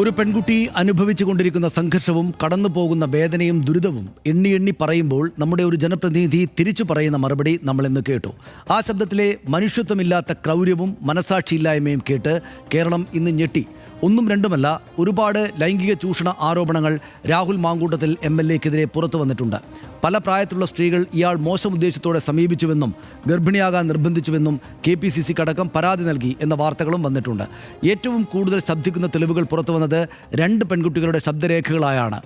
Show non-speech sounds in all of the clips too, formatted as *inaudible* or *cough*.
ഒരു പെൺകുട്ടി അനുഭവിച്ചു കൊണ്ടിരിക്കുന്ന സംഘർഷവും കടന്നു പോകുന്ന വേദനയും ദുരിതവും എണ്ണി എണ്ണി പറയുമ്പോൾ നമ്മുടെ ഒരു ജനപ്രതിനിധി തിരിച്ചു പറയുന്ന മറുപടി നമ്മൾ ഇന്ന് കേട്ടു. ആ ശബ്ദത്തിലെ മനുഷ്യത്വമില്ലാത്ത ക്രൗര്യവും മനസാക്ഷിയില്ലായ്മയും കേട്ട് കേരളം ഇന്ന് ഞെട്ടി. ഒന്നും രണ്ടുമല്ല ഒരുപാട് ലൈംഗിക ചൂഷണ ആരോപണങ്ങൾ രാഹുൽ മാങ്കൂട്ടത്തിൽ എം എൽ എക്കെതിരെ പുറത്തു വന്നിട്ടുണ്ട്. പല പ്രായത്തിലുള്ള സ്ത്രീകൾ ഇയാൾ മോശം ഉദ്ദേശത്തോടെ സമീപിച്ചുവെന്നും ഗർഭിണിയാകാൻ നിർബന്ധിച്ചുവെന്നും കെ പി സി പരാതി നൽകി എന്ന വാർത്തകളും വന്നിട്ടുണ്ട്. ഏറ്റവും കൂടുതൽ ശബ്ദിക്കുന്ന തെളിവുകൾ പുറത്തു വന്നത് രണ്ട് പെൺകുട്ടികളുടെ ശബ്ദരേഖകളായാണ്.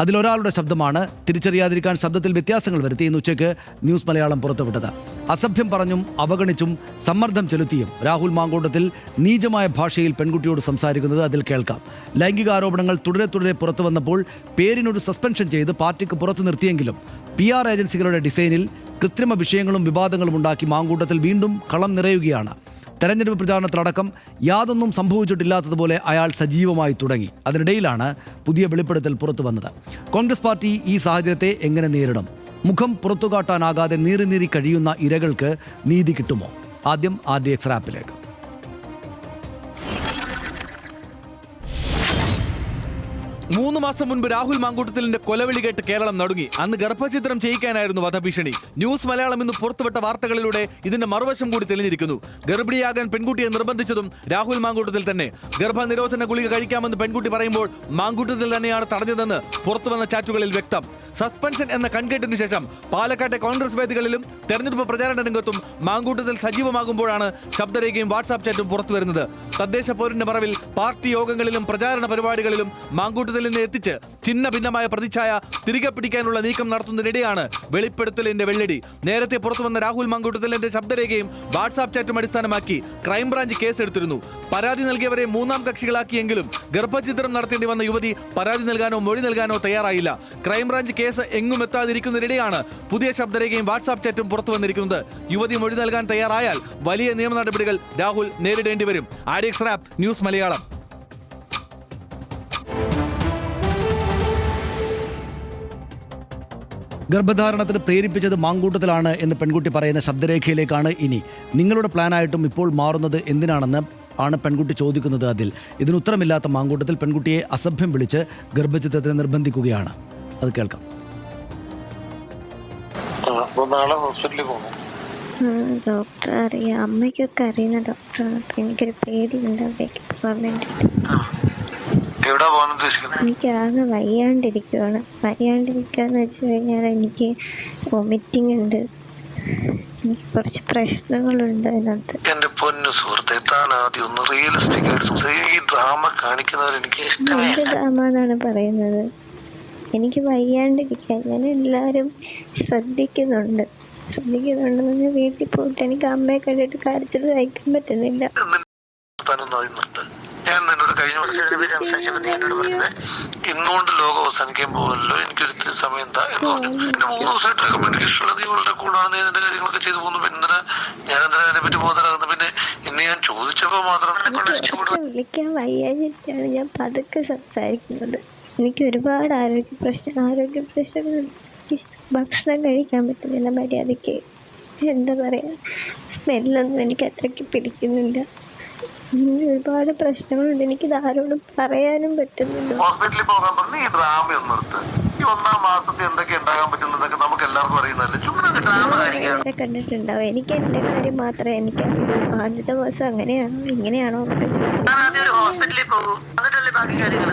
അതിലൊരാളുടെ ശബ്ദമാണ് തിരിച്ചറിയാതിരിക്കാൻ ശബ്ദത്തിൽ വ്യത്യാസങ്ങൾ വരുത്തി ഇന്ന് ഉച്ചയ്ക്ക് ന്യൂസ് മലയാളം പുറത്തുവിട്ടത്. അസഭ്യം പറഞ്ഞും അവഗണിച്ചും സമ്മർദ്ദം ചെലുത്തിയും രാഹുൽ മാങ്കോട്ടത്തിൽ നീചമായ ഭാഷയിൽ പെൺകുട്ടിയോട് സംസാരിക്കുന്നത് അതിൽ കേൾക്കാം. ലൈംഗിക ആരോപണങ്ങൾ തുടരെ തുടരെ പുറത്തു വന്നപ്പോൾ പേരിനൊരു സസ്പെൻഷൻ ചെയ്ത് പാർട്ടിക്ക് പുറത്തു നിർത്തിയെങ്കിലും പി ആർ ഏജൻസികളുടെ ഡിസൈനിൽ കൃത്രിമ വിഷയങ്ങളും വിവാദങ്ങളും ഉണ്ടാക്കി മാങ്കൂട്ടത്തിൽ വീണ്ടും കളം നിറയുകയാണ്. തെരഞ്ഞെടുപ്പ് പ്രചാരണത്തിലടക്കം യാതൊന്നും സംഭവിച്ചിട്ടില്ലാത്തതുപോലെ അയാൾ സജീവമായി തുടങ്ങി. അതിനിടയിലാണ് പുതിയ വെളിപ്പെടുത്തൽ പുറത്തു വന്നത്. കോൺഗ്രസ് പാർട്ടി ഈ സാഹചര്യത്തെ എങ്ങനെ നേരിടും? മുഖം പുറത്തുകാട്ടാനാകാതെ നീറി നീറി കഴിയുന്ന ഇരകൾക്ക് നീതി കിട്ടുമോ? ആദ്യം ആർ ഡി എക്സ് ആപ്പിലേക്ക്. മൂന്ന് മാസം മുൻപ് രാഹുൽ മാങ്കൂട്ടത്തിലിന്റെ കൊലവിളി കേട്ട് കേരളം നടുങ്ങി. അന്ന് ഗർഭചിത്രം ചെയ്യിക്കാനായിരുന്നു വധഭീഷണി. ന്യൂസ് മലയാളം ഇന്ന് പുറത്തുവിട്ട വാർത്തകളിലൂടെ ഇതിന്റെ മറുവശം കൂടി തെളിഞ്ഞിരിക്കുന്നു. ഗർഭിണിയാകാൻ പെൺകുട്ടിയെ നിർബന്ധിച്ചതും രാഹുൽ മാങ്കൂട്ടത്തിൽ തന്നെ. ഗർഭനിരോധന ഗുളിക കഴിക്കാമെന്ന് പെൺകുട്ടി പറയുമ്പോൾ മാങ്കൂട്ടത്തിൽ തന്നെയാണ് തടഞ്ഞതെന്ന് പുറത്തുവന്ന ചാറ്റുകളിൽ വ്യക്തം. സസ്പെൻഷൻ എന്ന കൺകെട്ടിനു ശേഷം പാലക്കാട്ടെ കോൺഗ്രസ് വേദികളിലും തെരഞ്ഞെടുപ്പ് പ്രചാരണ രംഗത്തും മാങ്കൂട്ടത്തിൽ സജീവമാകുമ്പോഴാണ് ശബ്ദരേഖയും വാട്സാപ്പ് ചാറ്റും പുറത്തുവരുന്നത്. തദ്ദേശ പോരിന്റെ മറവിൽ പാർട്ടി യോഗങ്ങളിലും പ്രചാരണ പരിപാടികളിലും മാങ്കൂട്ടത്തിൽ നിന്ന് എത്തിച്ച് ചിന്ന ഭിന്നമായ പ്രതിച്ഛായ തിരികെ പിടിക്കാനുള്ള നീക്കം നടത്തുന്നതിനിടെയാണ് വെളിപ്പെടുത്തലിന്റെ വെള്ളടി. നേരത്തെ പുറത്തുവന്ന രാഹുൽ മങ്കൂട്ടത്തലിന്റെ ശബ്ദരേഖയും വാട്സാപ്പ് ചാറ്റും അടിസ്ഥാനമാക്കി ക്രൈംബ്രാഞ്ച് കേസെടുത്തിരുന്നു. പരാതി നൽകിയവരെ മൂന്നാം കക്ഷികളാക്കിയെങ്കിലും ഗർഭചിത്രം നടത്തേണ്ടി വന്ന യുവതി പരാതി നൽകാനോ മൊഴി നൽകാനോ തയ്യാറായില്ല. ക്രൈംബ്രാഞ്ച് കേസ് എങ്ങും എത്താതിരിക്കുന്നതിനിടെയാണ് പുതിയ ശബ്ദരേഖയും വാട്സാപ്പ് ചാറ്റും പുറത്തു വന്നിരിക്കുന്നത്. യുവതി മൊഴി നൽകാൻ തയ്യാറായാൽ വലിയ നിയമ നടപടികൾ രാഹുൽ നേരിടേണ്ടി വരും. ആഡിയക്സ് റാപ്പ് ന്യൂസ് മലയാളം. ഗർഭധാരണത്തിന് പ്രേരിപ്പിച്ചത് മാങ്കൂട്ടത്തിലാണ് എന്ന് പെൺകുട്ടി പറയുന്ന ശബ്ദരേഖയിലേക്കാണ് ഇനി. നിങ്ങളുടെ പ്ലാനായിട്ടും ഇപ്പോൾ മാറുന്നത് എന്തിനാണെന്ന് ആണ് പെൺകുട്ടി ചോദിക്കുന്നത് അതിൽ. ഇതിന് ഉത്തരമില്ലാത്ത മാങ്കൂട്ടത്തിൽ പെൺകുട്ടിയെ അസഭ്യം വിളിച്ച് ഗർഭചിത്രത്തിന് നിർബന്ധിക്കുകയാണ്. അത് കേൾക്കാം. നാളെ ഹോസ്പിറ്റലിൽ പോകണം ഡോക്ടർ അറിയാം. അമ്മയ്ക്കൊക്കെ അറിയുന്ന ഡോക്ടറാണ്. അപ്പം എനിക്കൊരു പേടിയുണ്ട്. അവിടേക്ക് പോകാൻ വേണ്ടിയിട്ട്. എവിടാ പോകാൻ ഉദ്ദേശിക്കുന്നത്? എനിക്ക് ആകെ വയ്യാണ്ടിരിക്കുവാണ്. വയ്യാണ്ടിരിക്കാന്ന് വെച്ച് കഴിഞ്ഞാൽ എനിക്ക് വൊമിറ്റിംഗ് ഉണ്ട്. എനിക്ക് കുറച്ച് പ്രശ്നങ്ങളുണ്ട് അതിനകത്ത്. എന്റെ പൊന്നു സുഹൃത്തെ താൻ ആദ്യം ഒന്ന് റിയലിസ്റ്റിക് ആയിട്ട് സംസാരിക്കും. ഈ ഡ്രാമ കാണിക്കുന്നവർ എനിക്ക് ഇഷ്ടമേ എന്ത് ഡ്രാമ എന്നാണ് പറയുന്നത്? എനിക്ക് വയ്യാണ്ടിരിക്കാൻ ഞാൻ എല്ലാവരും ശ്രദ്ധിക്കുന്നുണ്ട്. ശ്രദ്ധിക്കുന്നുണ്ടെന്ന് പറഞ്ഞാൽ വീട്ടിൽ പോയിട്ട് എനിക്ക് അമ്മയെ കണ്ടിട്ട് കാര്യത്തിൽ സഹിക്കാൻ പറ്റുന്നില്ല. താനൊന്നും ആദ്യം നിർത്ത്. സംസാരിച്ചപ്പോൾ നീ എന്നോട് പറഞ്ഞത്. ഇന്നുകൊണ്ട് ലോകം അവസാനിക്കാൻ പോകുമല്ലോ. എനിക്കൊരു സമയം എന്താ എന്ന് പറഞ്ഞു. പിന്നെ മൂന്ന് ദിവസമായിട്ട് കമ്മ്യൂണിക്കേഷൻ ഉള്ളത് നീ വളരെ കൂടാണ് നീ നിന്റെ കാര്യങ്ങളൊക്കെ ചെയ്തു പോകുന്നു. പിന്നെ എന്തിനാ ഞാൻ എന്തിനാ അതിനെ പറ്റി ബോധനാകുന്നു പിന്നെ ഇന്ന് ഞാൻ ചോദിച്ചപ്പോ മാത്രം വിളിക്കാൻ വയ്യാഞ്ഞിട്ടാണ് ഞാൻ പതുക്കെ സംസാരിക്കുന്നത്. എനിക്ക് ഒരുപാട് ആരോഗ്യ പ്രശ്നം ആരോഗ്യ പ്രശ്നങ്ങളുണ്ട് എനിക്ക് ഭക്ഷണം കഴിക്കാൻ പറ്റുന്നില്ല മര്യാദയ്ക്ക്. എന്താ പറയുക സ്മെല്ലൊന്നും എനിക്ക് അത്രയ്ക്ക് പിടിക്കുന്നില്ല. ഇങ്ങനെ ഒരുപാട് പ്രശ്നങ്ങളുണ്ട്. എനിക്ക് ആരോടും പറയാനും പറ്റുന്നില്ല. ഹോസ്പിറ്റലിൽ പോകാൻ പറഞ്ഞു ഈ ഡ്രാമ ഒന്ന് നിർത്ത്. ഈ ഒന്നാം മാസത്തിൽ എന്തൊക്കെ ഉണ്ടാകാൻ പറ്റുന്നതൊക്കെ നമുക്ക് എല്ലാവർക്കും അറിയുന്നതല്ലേ? ചുമ്മാ ഡ്രാമ കാണിക്കാം. ഇതൊക്കെ കണ്ടിട്ടുണ്ടാവും. എനിക്ക് എന്റെ കാര്യം മാത്രമേ എനിക്ക് ആദ്യത്തെ മാസം അങ്ങനെയാണോ ഇങ്ങനെയാണോ എന്നൊക്കെ ചോദിക്കും. ആദ്യം ഒരു ഹോസ്പിറ്റലിൽ പോകും. എന്നിട്ടല്ലേ ബാക്കി കാര്യങ്ങൾ?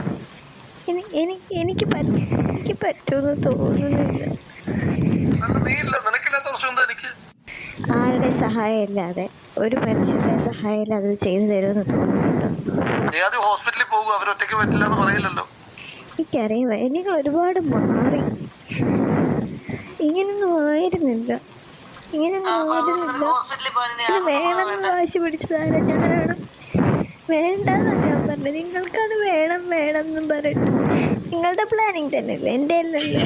എനിക്ക് എനിക്ക് എനിക്ക് പറ്റുമെന്ന് തോന്നുന്നില്ല. എനിക്ക്? ആരുടെ സഹായം ഇല്ലാതെ ഒരു മനുഷ്യന്റെ സഹായം ഇല്ലാതെ ഇത് ചെയ്തു തരുമെന്ന് തോന്നുന്നുണ്ടോ ഹോസ്പിറ്റലിൽ പോകും. അവരൊറ്റയ്ക്ക് പറ്റില്ല എന്ന് പറയില്ലല്ലോ. എനിക്കറിയാം. നിങ്ങൾ ഒരുപാട് മാറി. ഇങ്ങനൊന്നും ആയിരുന്നില്ല. ഇങ്ങനൊന്നും ആയിരുന്നില്ല. വേണമെന്ന് വാശി പിടിച്ചതാണ് ഞാനാണ്. വേണ്ടെന്നാ പറഞ്ഞത് നിങ്ങൾക്കത് വേണം വേണം എന്നും പറഞ്ഞിട്ട് നിങ്ങളുടെ പ്ലാനിങ് തന്നെയല്ലേ? എന്റെ അല്ലല്ലോ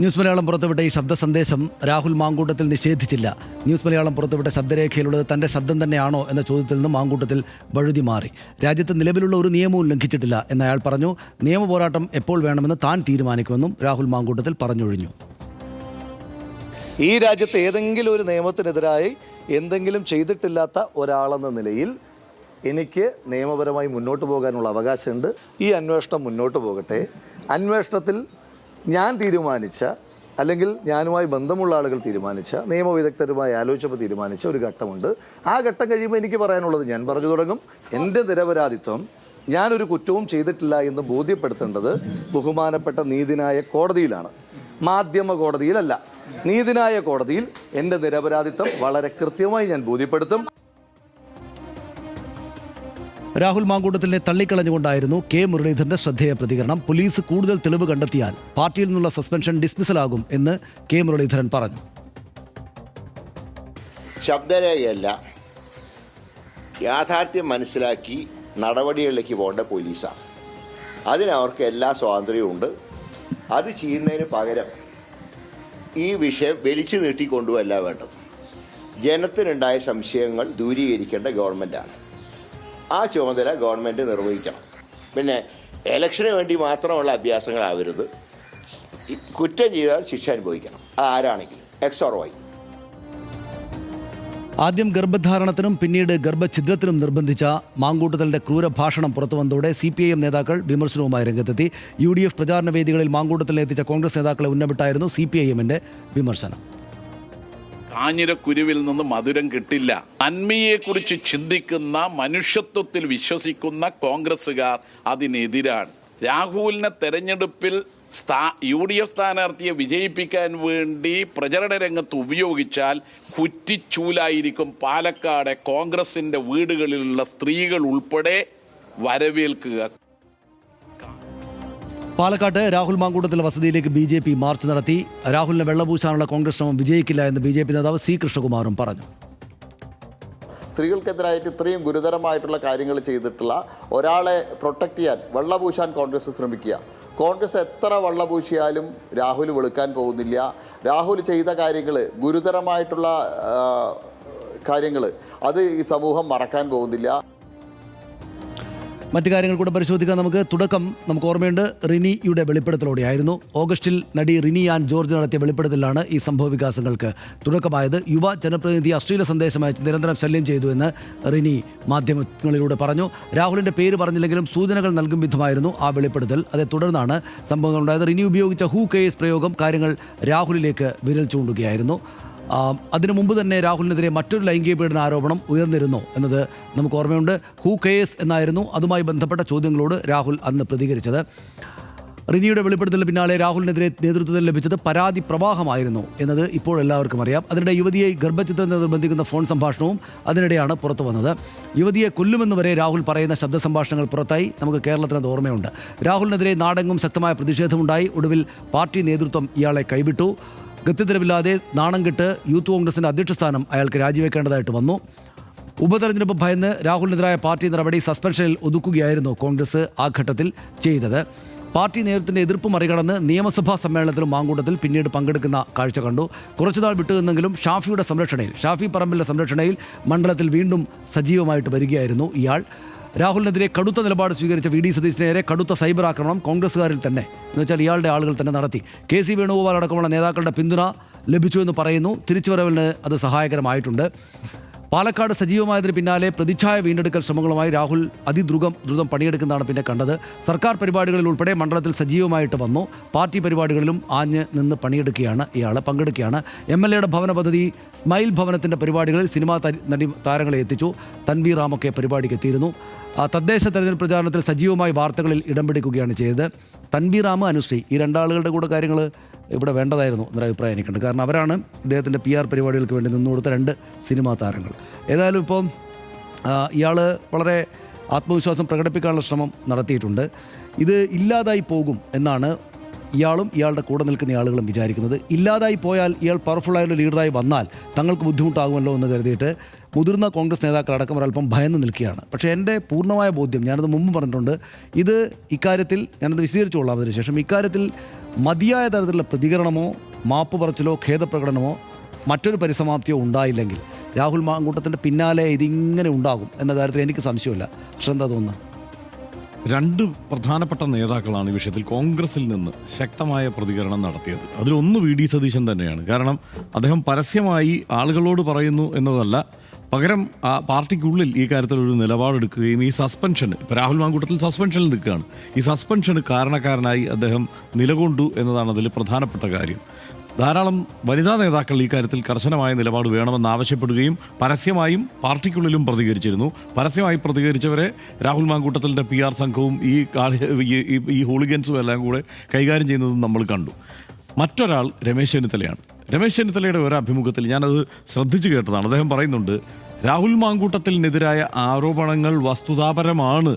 ന്യൂസ് മലയാളം പുറത്തുവിട്ട ഈ ശബ്ദ സന്ദേശം രാഹുൽ മാങ്കൂട്ടത്തിൽ നിഷേധിച്ചില്ല. ന്യൂസ് മലയാളം പുറത്തുവിട്ട ശബ്ദരേഖയിലുള്ളത് തന്റെ ശബ്ദം തന്നെയാണോ എന്ന ചോദ്യത്തിൽ നിന്ന് മാങ്കൂട്ടത്തിൽ വഴുതി മാറി. രാജ്യത്ത് നിലവിലുള്ള ഒരു നിയമവും ലംഘിച്ചിട്ടില്ല എന്ന് അയാൾ പറഞ്ഞു. നിയമ പോരാട്ടം എപ്പോൾ വേണമെന്ന് താൻ തീരുമാനിക്കുമെന്നും രാഹുൽ മാങ്കൂട്ടത്തിൽ പറഞ്ഞൊഴിഞ്ഞു. ഈ രാജ്യത്ത് ഏതെങ്കിലും ഒരു നിയമത്തിനെതിരായി എന്തെങ്കിലും ചെയ്തിട്ടില്ലാത്ത ഒരാളെന്ന നിലയിൽ എനിക്ക് നിയമപരമായി മുന്നോട്ട് പോകാനുള്ള അവകാശമുണ്ട്. ഈ അന്വേഷണം മുന്നോട്ട് പോകട്ടെ. അന്വേഷണത്തിൽ ഞാൻ തീരുമാനിച്ച അല്ലെങ്കിൽ ഞാനുമായി ബന്ധമുള്ള ആളുകൾ തീരുമാനിച്ച നിയമവിദഗ്ധരുമായി ആലോചിച്ചപ്പോൾ തീരുമാനിച്ച ഒരു ഘട്ടമുണ്ട്. ആ ഘട്ടം കഴിയുമ്പോൾ എനിക്ക് പറയാനുള്ളത് ഞാൻ പറഞ്ഞു തുടങ്ങും. എന്റെ നിരപരാധിത്വം ഞാനൊരു കുറ്റവും ചെയ്തിട്ടില്ല എന്ന് ബോധ്യപ്പെടുത്തേണ്ടത് ബഹുമാനപ്പെട്ട നീതിനായ കോടതിയിലാണ്. മാധ്യമ കോടതിയിലല്ല. നീതിനായ കോടതിയിൽ എന്റെ നിരപരാധിത്വം വളരെ കൃത്യമായി ഞാൻ ബോധ്യപ്പെടുത്തും. രാഹുൽ മാങ്കൂട്ടത്തിനെ തള്ളിക്കളഞ്ഞുകൊണ്ടായിരുന്നു കെ മുരളീധരന്റെ ശ്രദ്ധേയ പ്രതികരണം. പോലീസ് കൂടുതൽ തെളിവ് കണ്ടെത്തിയാൽ പാർട്ടിയിൽ നിന്നുള്ള സസ്പെൻഷൻ ഡിസ്മിസലാകും എന്ന് കെ മുരളീധരൻ പറഞ്ഞു. ശബ്ദരേഖയല്ല. യാഥാർത്ഥ്യം മനസ്സിലാക്കി നടപടികളിലേക്ക് പോകേണ്ട പോലീസാണ്. അതിനവർക്ക് എല്ലാ സ്വാതന്ത്ര്യവും ഉണ്ട്. അത് ചെയ്യുന്നതിന് പകരം ഈ വിഷയം വലിച്ചു നീട്ടിക്കൊണ്ടുവല്ല വേണ്ടത്. ജനത്തിനുണ്ടായ സംശയങ്ങൾ ദൂരീകരിക്കേണ്ട ഗവൺമെന്റാണ് ആ ചുമതല ഗവൺമെന്റ് നിർവഹിക്കണം. പിന്നെ ഇലക്ഷന് വേണ്ടി മാത്രമുള്ള അഭ്യാസങ്ങളാവരുത്. കുറ്റം ചെയ്താൽ ശിക്ഷ അനുഭവിക്കണം. അത് ആരാണെങ്കിലും. എക്സ് ഓർ വൈ ആദ്യം ഗർഭധാരണത്തിനും പിന്നീട് ഗർഭഛിദ്രത്തിനും നിർബന്ധിച്ച മാങ്കൂട്ടത്തലിന്റെ ക്രൂരഭാഷണം പുറത്തുവന്നതോടെ സി പി ഐ എം നേതാക്കൾ വിമർശനവുമായി രംഗത്തെത്തി. യു ഡി എഫ് പ്രചാരണ വേദികളിൽ മാങ്കൂട്ടത്തിൽ എത്തിച്ച കോൺഗ്രസ് നേതാക്കളെ ഉന്നമിട്ടായിരുന്നു സി പി ഐ എമ്മിന്റെ വിമർശനം. കാഞ്ഞിരക്കുരുവിൽ നിന്ന് മധുരം കിട്ടില്ല. നന്മയെക്കുറിച്ച് ചിന്തിക്കുന്ന മനുഷ്യത്വത്തിൽ വിശ്വസിക്കുന്ന കോൺഗ്രസ്സുകാർ അതിനെതിരാണ്. രാഹുലിനെ തെരഞ്ഞെടുപ്പിൽ സ്ഥാ യു ഡി എഫ് സ്ഥാനാർത്ഥിയെ വിജയിപ്പിക്കാൻ വേണ്ടി പ്രചരണ രംഗത്ത് ഉപയോഗിച്ചാൽ കുറ്റിച്ചൂലായിരിക്കും പാലക്കാട് കോൺഗ്രസിന്റെ വീടുകളിലുള്ള സ്ത്രീകൾ ഉൾപ്പെടെ വരവേൽക്കുക. പാലക്കാട്ട് രാഹുൽ മാങ്കൂട്ടത്തിലെ വസതിയിലേക്ക് ബി ജെ പി മാർച്ച് നടത്തി. രാഹുലിനെ വെള്ളപൂശാനുള്ള കോൺഗ്രസ് ശ്രമം വിജയിക്കില്ല എന്ന് ബി ജെ പി നേതാവ് സി കൃഷ്ണകുമാറും പറഞ്ഞു. സ്ത്രീകൾക്കെതിരായിട്ട് ഇത്രയും ഗുരുതരമായിട്ടുള്ള കാര്യങ്ങൾ ചെയ്തിട്ടുള്ള ഒരാളെ പ്രൊട്ടക്റ്റ് ചെയ്യാൻ വെള്ളപൂശാൻ കോൺഗ്രസ് ശ്രമിക്കുക. കോൺഗ്രസ് എത്ര വള്ളപൂശിയാലും രാഹുൽ വെളുക്കാൻ പോകുന്നില്ല. രാഹുൽ ചെയ്ത കാര്യങ്ങൾ ഗുരുതരമായിട്ടുള്ള കാര്യങ്ങൾ അത് ഈ സമൂഹം മറക്കാൻ പോകുന്നില്ല. മറ്റു കാര്യങ്ങൾ കൂടെ പരിശോധിക്കാൻ നമുക്ക് തുടക്കം നമുക്ക് ഓർമ്മയുണ്ട്. റിനിയുടെ വെളിപ്പെടുത്തലോടെയായിരുന്നു. ഓഗസ്റ്റിൽ നടി റിനി ആൻ ജോർജ് നടത്തിയ വെളിപ്പെടുത്തലാണ് ഈ സംഭവ വികാസങ്ങൾക്ക് തുടക്കമായത്. യുവ ജനപ്രതിനിധി അശ്ലീല സന്ദേശം അയച്ച് നിരന്തരം ശല്യം ചെയ്തു എന്ന് റിനി മാധ്യമങ്ങളിലൂടെ പറഞ്ഞു. രാഹുലിന്റെ പേര് പറഞ്ഞില്ലെങ്കിലും സൂചനകൾ നൽകും വിധമായിരുന്നു ആ വെളിപ്പെടുത്തൽ. അതേ തുടർന്നാണ് സംഭവങ്ങൾ ഉണ്ടായത് റിനി ഉപയോഗിച്ച ഹൂ കേസ് പ്രയോഗം കാര്യങ്ങൾ രാഹുലിലേക്ക് വിരൽ ചൂണ്ടുകയായിരുന്നു. അതിനു മുമ്പ് തന്നെ രാഹുലിനെതിരെ മറ്റൊരു ലൈംഗിക പീഡന ആരോപണം ഉയർന്നിരുന്നു എന്നത് നമുക്ക് ഓർമ്മയുണ്ട്. ഹൂ കേസ് എന്നായിരുന്നു അതുമായി ബന്ധപ്പെട്ട ചോദ്യങ്ങളോട് രാഹുൽ അന്ന് പ്രതികരിച്ചത്. റിനിയുടെ വെളിപ്പെടുത്തലിന് പിന്നാലെ രാഹുലിനെതിരെ നേതൃത്വത്തിൽ ലഭിച്ചത് പരാതി പ്രവാഹമായിരുന്നു എന്നത് ഇപ്പോൾ എല്ലാവർക്കും അറിയാം. അതിനിടെ യുവതിയെ ഗർഭചിത്രം നിർബന്ധിക്കുന്ന ഫോൺ സംഭാഷണവും അതിനിടെയാണ് പുറത്തു വന്നത്. യുവതിയെ കൊല്ലുമെന്ന് വരെ രാഹുൽ പറയുന്ന ശബ്ദ സംഭാഷണങ്ങൾ പുറത്തായി. നമുക്ക് കേരളത്തിനത് ഓർമ്മയുണ്ട്. രാഹുലിനെതിരെ നാടെങ്ങും ശക്തമായ പ്രതിഷേധമുണ്ടായി. ഒടുവിൽ പാർട്ടി നേതൃത്വം ഇയാളെ കൈവിട്ടു. ഗത്യന്തരമില്ലാതെ നാണം കെട്ട് യൂത്ത് കോൺഗ്രസിന്റെ അധ്യക്ഷ സ്ഥാനം അയാൾക്ക് രാജിവെക്കേണ്ടതായിട്ട് വന്നു. ഉപതെരഞ്ഞെടുപ്പ് ഭയന്ന് രാഹുലിനെതിരായ പാർട്ടി നടപടി സസ്പെൻഷനിൽ ഒതുക്കുകയായിരുന്നു കോൺഗ്രസ് ആ ഘട്ടത്തിൽ ചെയ്തത്. പാർട്ടി നേതൃത്വത്തിന്റെ എതിർപ്പ് മറികടന്ന് നിയമസഭാ സമ്മേളനത്തിലും മാങ്കൂട്ടത്തിൽ പിന്നീട് പങ്കെടുക്കുന്ന കാഴ്ച കണ്ടു. കുറച്ചുനാൾ വിട്ടുനിന്നെങ്കിലും ഷാഫിയുടെ സംരക്ഷണയിൽ ഷാഫി പറമ്പിലെ സംരക്ഷണയിൽ മണ്ഡലത്തിൽ വീണ്ടും സജീവമായിട്ട് വരികയായിരുന്നു ഇയാൾ. രാഹുലിനെതിരെ കടുത്ത നിലപാട് സ്വീകരിച്ച വി ഡി സതീശിനെതിരെ കടുത്ത സൈബർ ആക്രമണം കോൺഗ്രസ്സുകാരിൽ തന്നെ. എന്ന് വെച്ചാൽ ഇയാളുടെ ആളുകൾ തന്നെ നടത്തി. കെ സി വേണുഗോപാൽ അടക്കമുള്ള നേതാക്കളുടെ പിന്തുണ ലഭിച്ചു എന്ന് പറയുന്നു. തിരിച്ചുവരവിന് അത് സഹായകരമായിട്ടുണ്ട്. പാലക്കാട് സജീവമായതിന് പിന്നാലെ പ്രതിച്ഛായ വീണ്ടെടുക്കൽ ശ്രമങ്ങളുമായി രാഹുൽ അതിദ്രുതം ദ്രുതം പണിയെടുക്കുന്നതാണ് പിന്നെ കണ്ടത്. സർക്കാർ പരിപാടികളിൽ ഉൾപ്പെടെ മണ്ഡലത്തിൽ സജീവമായിട്ട് വന്നു. പാർട്ടി പരിപാടികളിലും ആഞ്ഞ് നിന്ന് പണിയെടുക്കുകയാണ് ഇയാൾ പങ്കെടുക്കുകയാണ്. എം എൽ എയുടെ ഭവന പദ്ധതി സ്മൈൽ ഭവനത്തിന്റെ പരിപാടികളിൽ സിനിമാ നടി താരങ്ങളെ എത്തിച്ചു. തൻവീർ റാമൊക്കെ പരിപാടിക്ക് എത്തിയിരുന്നു. തദ്ദേശ തെരഞ്ഞെടുപ്പ് പ്രചാരണത്തിൽ സജീവമായി വാർത്തകളിൽ ഇടം പിടിക്കുകയാണ് ചെയ്തത്. തൻവീർ റാമ് അനുശ്രീ ഈ രണ്ടാളുകളുടെ കൂടെ കാര്യങ്ങൾ ഇവിടെ വേണ്ടതായിരുന്നു എന്നൊരു അഭിപ്രായം എനിക്കുണ്ട്. കാരണം അവരാണ് ഇദ്ദേഹത്തിന്റെ പി ആർ പരിപാടികൾക്ക് വേണ്ടി നിന്നു കൊടുത്ത രണ്ട് സിനിമാ താരങ്ങൾ. ഏതായാലും ഇപ്പം ഇയാൾ വളരെ ആത്മവിശ്വാസം പ്രകടിപ്പിക്കാനുള്ള ശ്രമം നടത്തിയിട്ടുണ്ട്. ഇത് ഇല്ലാതായി പോകും എന്നാണ് ഇയാളും ഇയാളുടെ കൂടെ നിൽക്കുന്ന ആളുകളും വിചാരിക്കുന്നത്. ഇല്ലാതായി പോയാൽ ഇയാൾ പവർഫുള്ളായൊരു ലീഡറായി വന്നാൽ തങ്ങൾക്ക് ബുദ്ധിമുട്ടാകുമല്ലോ എന്ന് കരുതിയിട്ട് മുതിർന്ന കോൺഗ്രസ് നേതാക്കൾ അടക്കം ഒരല്പം ഭയന്ന് നിൽക്കുകയാണ്. പക്ഷേ എന്റെ പൂർണമായ ബോധ്യം ഞാനത് മുമ്പ് പറഞ്ഞിട്ടുണ്ട്. ഇത് ഇക്കാര്യത്തിൽ ഞാനത് വിശദീകരിച്ചുകൊള്ളാം അതിനുശേഷം ഇക്കാര്യത്തിൽ മതിയായ തരത്തിലുള്ള പ്രതികരണമോ മാപ്പ് പറച്ചിലോ ഖേദപ്രകടനമോ മറ്റൊരു പരിസമാപ്തിയോ ഉണ്ടായില്ലെങ്കിൽ രാഹുൽ മാങ്കൂട്ടത്തിന്റെ പിന്നാലെ ഇതിങ്ങനെ ഉണ്ടാകും എന്ന കാര്യത്തിൽ എനിക്ക് സംശയമില്ല. പക്ഷെ എന്താ തോന്നുന്നത്? രണ്ട് പ്രധാനപ്പെട്ട നേതാക്കളാണ് ഈ വിഷയത്തിൽ കോൺഗ്രസിൽ നിന്ന് ശക്തമായ പ്രതികരണം നടത്തിയത്. അതിലൊന്ന് വി ഡി സതീശൻ തന്നെയാണ്. കാരണം അദ്ദേഹം പരസ്യമായി ആളുകളോട് പറയുന്നു എന്നതല്ല പകരം ആ പാർട്ടിക്കുള്ളിൽ ഈ കാര്യത്തിൽ ഒരു നിലപാടെടുക്കുകയും ഈ സസ്പെൻഷൻ ഇപ്പോൾ രാഹുൽ മാങ്കൂട്ടത്തിൽ സസ്പെൻഷനിൽ നിൽക്കുകയാണ്. ഈ സസ്പെൻഷന് കാരണക്കാരനായി അദ്ദേഹം നിലകൊണ്ടു എന്നതാണ് അതിൽ പ്രധാനപ്പെട്ട കാര്യം. ധാരാളം വനിതാ നേതാക്കൾ ഈ കാര്യത്തിൽ കർശനമായ നിലപാട് വേണമെന്ന് ആവശ്യപ്പെടുകയും പരസ്യമായും പാർട്ടിക്കുള്ളിലും പ്രതികരിച്ചിരുന്നു. പരസ്യമായി പ്രതികരിച്ചവരെ രാഹുൽ മാങ്കൂട്ടത്തിന്റെ പി ആർ സംഘവും ഈ ഈ ഹൂളിഗൻസും എല്ലാം കൂടെ കൈകാര്യം ചെയ്യുന്നതും നമ്മൾ കണ്ടു. മറ്റൊരാൾ രമേശ് ചെന്നിത്തലയാണ്. രമേശ് ചെന്നിത്തലയുടെ ഒരു അഭിമുഖത്തിൽ ഞാനത് ശ്രദ്ധിച്ചു കേട്ടതാണ്. അദ്ദേഹം പറയുന്നുണ്ട് രാഹുൽ മാങ്കൂട്ടത്തിനെതിരായ ആരോപണങ്ങൾ വസ്തുതാപരമാണ്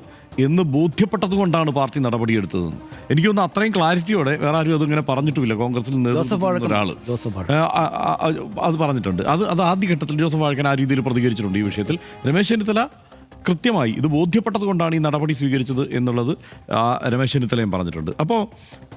എന്ന് ബോധ്യപ്പെട്ടത് കൊണ്ടാണ് പാർട്ടി നടപടിയെടുത്തതെന്ന് എനിക്ക് തോന്നുന്നു അത്രയും ക്ലാരിറ്റിയോടെ വേറെ ആരും അതിങ്ങനെ പറഞ്ഞിട്ടുമില്ല. കോൺഗ്രസിൽ ഒരാൾ അത് പറഞ്ഞിട്ടുണ്ട്. അത് അത് ആദ്യഘട്ടത്തിൽ ജോസഫ് വാഴക്കൻ ആ രീതിയിൽ പ്രതികരിച്ചിട്ടുണ്ട് ഈ വിഷയത്തിൽ. രമേശ് ചെന്നിത്തല കൃത്യമായി ഇത് ബോധ്യപ്പെട്ടത് കൊണ്ടാണ് ഈ നടപടി സ്വീകരിച്ചത് എന്നുള്ളത് രമേശ് ചെന്നിത്തലയും പറഞ്ഞിട്ടുണ്ട്. അപ്പോൾ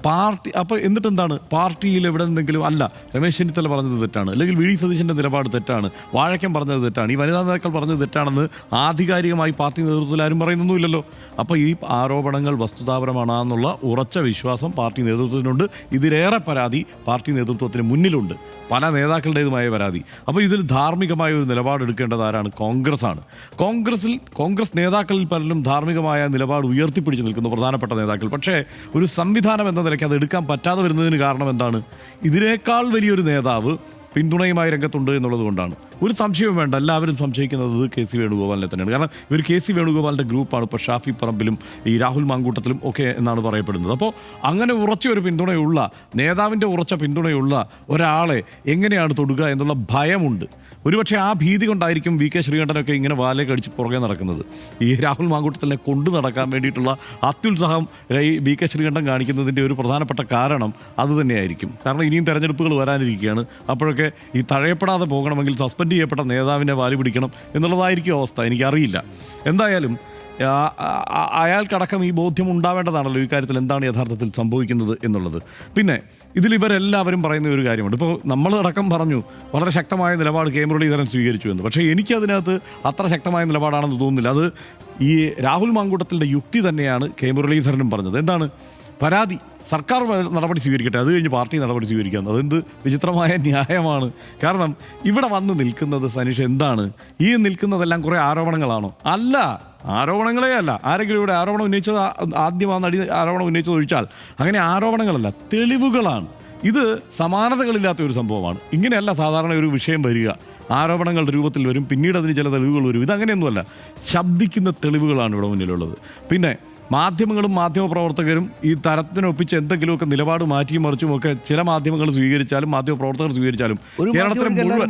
പാർട്ടി അപ്പോൾ എന്നിട്ട് എന്താണ്? പാർട്ടിയിൽ എവിടെ നിന്നെങ്കിലും അല്ല രമേശ് ചെന്നിത്തല പറഞ്ഞത് തെറ്റാണ്. അല്ലെങ്കിൽ വി ഡി സതീശന്റെ നിലപാട് തെറ്റാണ്. വാഴക്കം പറഞ്ഞത് തെറ്റാണ്. ഈ വനിതാ നേതാക്കൾ പറഞ്ഞത് തെറ്റാണെന്ന് ആധികാരികമായി പാർട്ടി നേതൃത്വത്തിൽ ആരും പറയുന്നൊന്നുമില്ലല്ലോ. അപ്പോൾ ഈ ആരോപണങ്ങൾ വസ്തുതാപരമാണെന്നുള്ള ഉറച്ച വിശ്വാസം പാർട്ടി നേതൃത്വത്തിനുണ്ട്. ഇതിലേറെ പരാതി പാർട്ടി നേതൃത്വത്തിന് മുന്നിലുണ്ട്. പല നേതാക്കളുടേതുമായ പരാതി. അപ്പോൾ ഇതിൽ ധാർമ്മികമായ ഒരു നിലപാടെടുക്കേണ്ടത് ആരാണ്? കോൺഗ്രസ് ആണ് കോൺഗ്രസിൽ കോൺഗ്രസ് നേതാക്കളിൽ പലരും ധാർമ്മികമായ നിലപാട് ഉയർത്തിപ്പിടിച്ച് നിൽക്കുന്നു പ്രധാനപ്പെട്ട നേതാക്കൾ. പക്ഷേ ഒരു സംവിധാനം എന്ന നിലയ്ക്ക് അത് എടുക്കാൻ പറ്റാതെ വരുന്നതിന് കാരണം എന്താണ്? ഇതിനേക്കാൾ വലിയൊരു നേതാവ് പിന്തുണയുമായി രംഗത്തുണ്ട് എന്നുള്ളത് കൊണ്ടാണ്. ഒരു സംശയവും വേണ്ട. എല്ലാവരും സംശയിക്കുന്നത് കെ സി വേണുഗോപാലിനെ തന്നെയാണ്. കാരണം ഇവർ കെ സി വേണുഗോപാലിന്റെ ഗ്രൂപ്പാണ് ഇപ്പോൾ ഷാഫി പറമ്പിലും ഈ രാഹുൽ മാങ്കൂട്ടത്തിലും ഒക്കെ എന്നാണ് പറയപ്പെടുന്നത്. അപ്പോൾ അങ്ങനെ ഉറച്ച ഒരു പിന്തുണയുള്ള നേതാവിന്റെ ഉറച്ച പിന്തുണയുള്ള ഒരാളെ എങ്ങനെയാണ് തൊടുക എന്നുള്ള ഭയമുണ്ട്. ഒരുപക്ഷെ ആ ഭീതി കൊണ്ടായിരിക്കും വി കെ ശ്രീകണ്ഠനൊക്കെ ഇങ്ങനെ വാലെ കടിച്ച് പുറകെ നടക്കുന്നത്. ഈ രാഹുൽ മാങ്കൂട്ടത്തിനെ കൊണ്ടു നടക്കാൻ വേണ്ടിയിട്ടുള്ള അത്യുത്സാഹം ഈ വി കെ ശ്രീകണ്ഠൻ കാണിക്കുന്നതിന്റെ ഒരു പ്രധാനപ്പെട്ട കാരണം അത് തന്നെയായിരിക്കും. കാരണം ഇനിയും തെരഞ്ഞെടുപ്പുകൾ വരാനിരിക്കുകയാണ്. അപ്പോഴൊക്കെ ഈ തഴയപ്പെടാതെ പോകണമെങ്കിൽ സസ്പെൻഡ് ചെയ്യപ്പെട്ട നേതാവിനെ വാലി പിടിക്കണം എന്നുള്ളതായിരിക്കും അവസ്ഥ. എനിക്കറിയില്ല. എന്തായാലും അയാൾക്കടക്കം ഈ ബോധ്യം ഉണ്ടാവേണ്ടതാണല്ലോ ഈ കാര്യത്തിൽ എന്താണ് യഥാർത്ഥത്തിൽ സംഭവിക്കുന്നത് എന്നുള്ളത്. പിന്നെ ഇതിൽ ഇവരെല്ലാവരും പറയുന്ന ഒരു കാര്യമുണ്ട്. ഇപ്പോൾ നമ്മൾ അടക്കം പറഞ്ഞു വളരെ ശക്തമായ നിലപാട് കെ. മുരളീധരൻ സ്വീകരിച്ചു എന്ന്. പക്ഷേ എനിക്കതിനകത്ത് അത്ര ശക്തമായ നിലപാടാണെന്ന് തോന്നുന്നില്ല. അത് ഈ രാഹുൽ മാങ്കൂട്ടത്തിന്റെ യുക്തി തന്നെയാണ് കെ. മുരളീധരനും പറഞ്ഞത്. എന്താണ്? പരാതി സർക്കാർ നടപടി സ്വീകരിക്കട്ടെ. അത് കഴിഞ്ഞ് പാർട്ടി നടപടി സ്വീകരിക്കാം അതെന്ത് വിചിത്രമായ *laughs* ന്യായമാണ്. കാരണം ഇവിടെ വന്ന് നിൽക്കുന്നത് സനീഷ് എന്താണ്? ഈ നിൽക്കുന്നതെല്ലാം കുറേ ആരോപണങ്ങളാണോ? അല്ല. ആരോപണങ്ങളേ അല്ല. ആരെങ്കിലും ഇവിടെ ആരോപണം ഉന്നയിച്ചത് ആദ്യം ആ നടി ആരോപണം ഉന്നയിച്ചത് ഒഴിച്ചാൽ അങ്ങനെ ആരോപണങ്ങളല്ല തെളിവുകളാണ്. ഇത് സമാനതകളില്ലാത്ത ഒരു സംഭവമാണ്. ഇങ്ങനെയല്ല സാധാരണ ഒരു വിഷയം വരിക. ആരോപണങ്ങളുടെ രൂപത്തിൽ വരും. പിന്നീട് അതിന് ചില തെളിവുകൾ വരും. ഇതങ്ങനെയൊന്നുമല്ല. ശബ്ദിക്കുന്ന തെളിവുകളാണ് ഇവിടെ മുന്നിലുള്ളത്. പിന്നെ മാധ്യമങ്ങളും മാധ്യമപ്രവർത്തകരും ഈ തരത്തിനൊപ്പിച്ച് എന്തെങ്കിലുമൊക്കെ നിലപാട് മാറ്റിയും മറിച്ചും ഒക്കെ ചില മാധ്യമങ്ങൾ സ്വീകരിച്ചാലും മാധ്യമപ്രവർത്തകർ സ്വീകരിച്ചാലും കേരളത്തിൽ കേരളത്തിലെ മുഴുവൻ.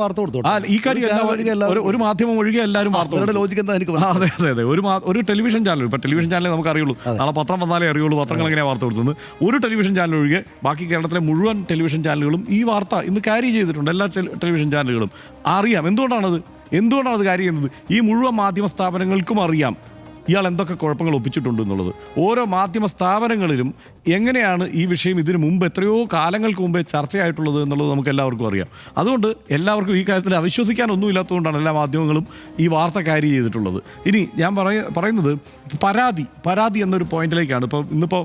ആ, ഈ കാര്യം ഒരു എല്ലാ- ഒരു- ഒരു മാധ്യമം ഒഴികെ എല്ലാവരും വാർത്ത അവരുടെ കൊടുത്തു. ലോജിക്ക് എന്താ എനിക്ക് ആ, അതെ അതെ അതെ. ഒരു മാ- ഒരു ടെലിവിഷൻ ചാനൽ ഇപ്പൊ ടെലിവിഷൻ ചാനലേ നമുക്ക് അറിയുള്ളൂ. നാളെ പത്രം വന്നാലേ അറിയുള്ളൂ പത്രങ്ങൾ എങ്ങനെയാണ് വാർത്ത കൊടുക്കുന്നത് ഒരു ടെലിവിഷൻ ചാനൽ ഒഴികെ ബാക്കി കേരളത്തിലെ മുഴുവൻ ടെലിവിഷൻ ചാനലുകളും ഈ വാർത്ത ഇന്ന് കാരി ചെയ്തിട്ടുണ്ട്. എല്ലാ ടെലി- ടെലിവിഷൻ ചാനലുകളും അറിയാം. എന്തുകൊണ്ടാണത്? എന്തുകൊണ്ടാണ് അത് കാര്യം ചെയ്യുന്നത്? ഈ മുഴുവൻ മാധ്യമ സ്ഥാപനങ്ങൾക്കും അറിയാം. ഇയാൾ എന്തൊക്കെ കുഴപ്പങ്ങൾ ഒപ്പിച്ചിട്ടുണ്ട് എന്നുള്ളത്. ഓരോ മാധ്യമ സ്ഥാപനങ്ങളിലും എങ്ങനെയാണ് ഈ വിഷയം ഇതിനു മുമ്പ് എത്രയോ കാലങ്ങൾക്ക് മുമ്പേ ചർച്ചയായിട്ടുള്ളത് എന്നുള്ളത് നമുക്ക് എല്ലാവർക്കും അറിയാം. അതുകൊണ്ട് എല്ലാവർക്കും ഈ കാര്യത്തിൽ അവിശ്വസിക്കാനൊന്നും ഇല്ലാത്തതുകൊണ്ടാണ് എല്ലാ മാധ്യമങ്ങളും ഈ വാർത്ത ക്യാരി ചെയ്തിട്ടുള്ളത്. ഇനി ഞാൻ പറയ പറയുന്നത് പരാതി പരാതി എന്നൊരു പോയിന്റിലേക്കാണ്. ഇപ്പോൾ ഇന്നിപ്പോൾ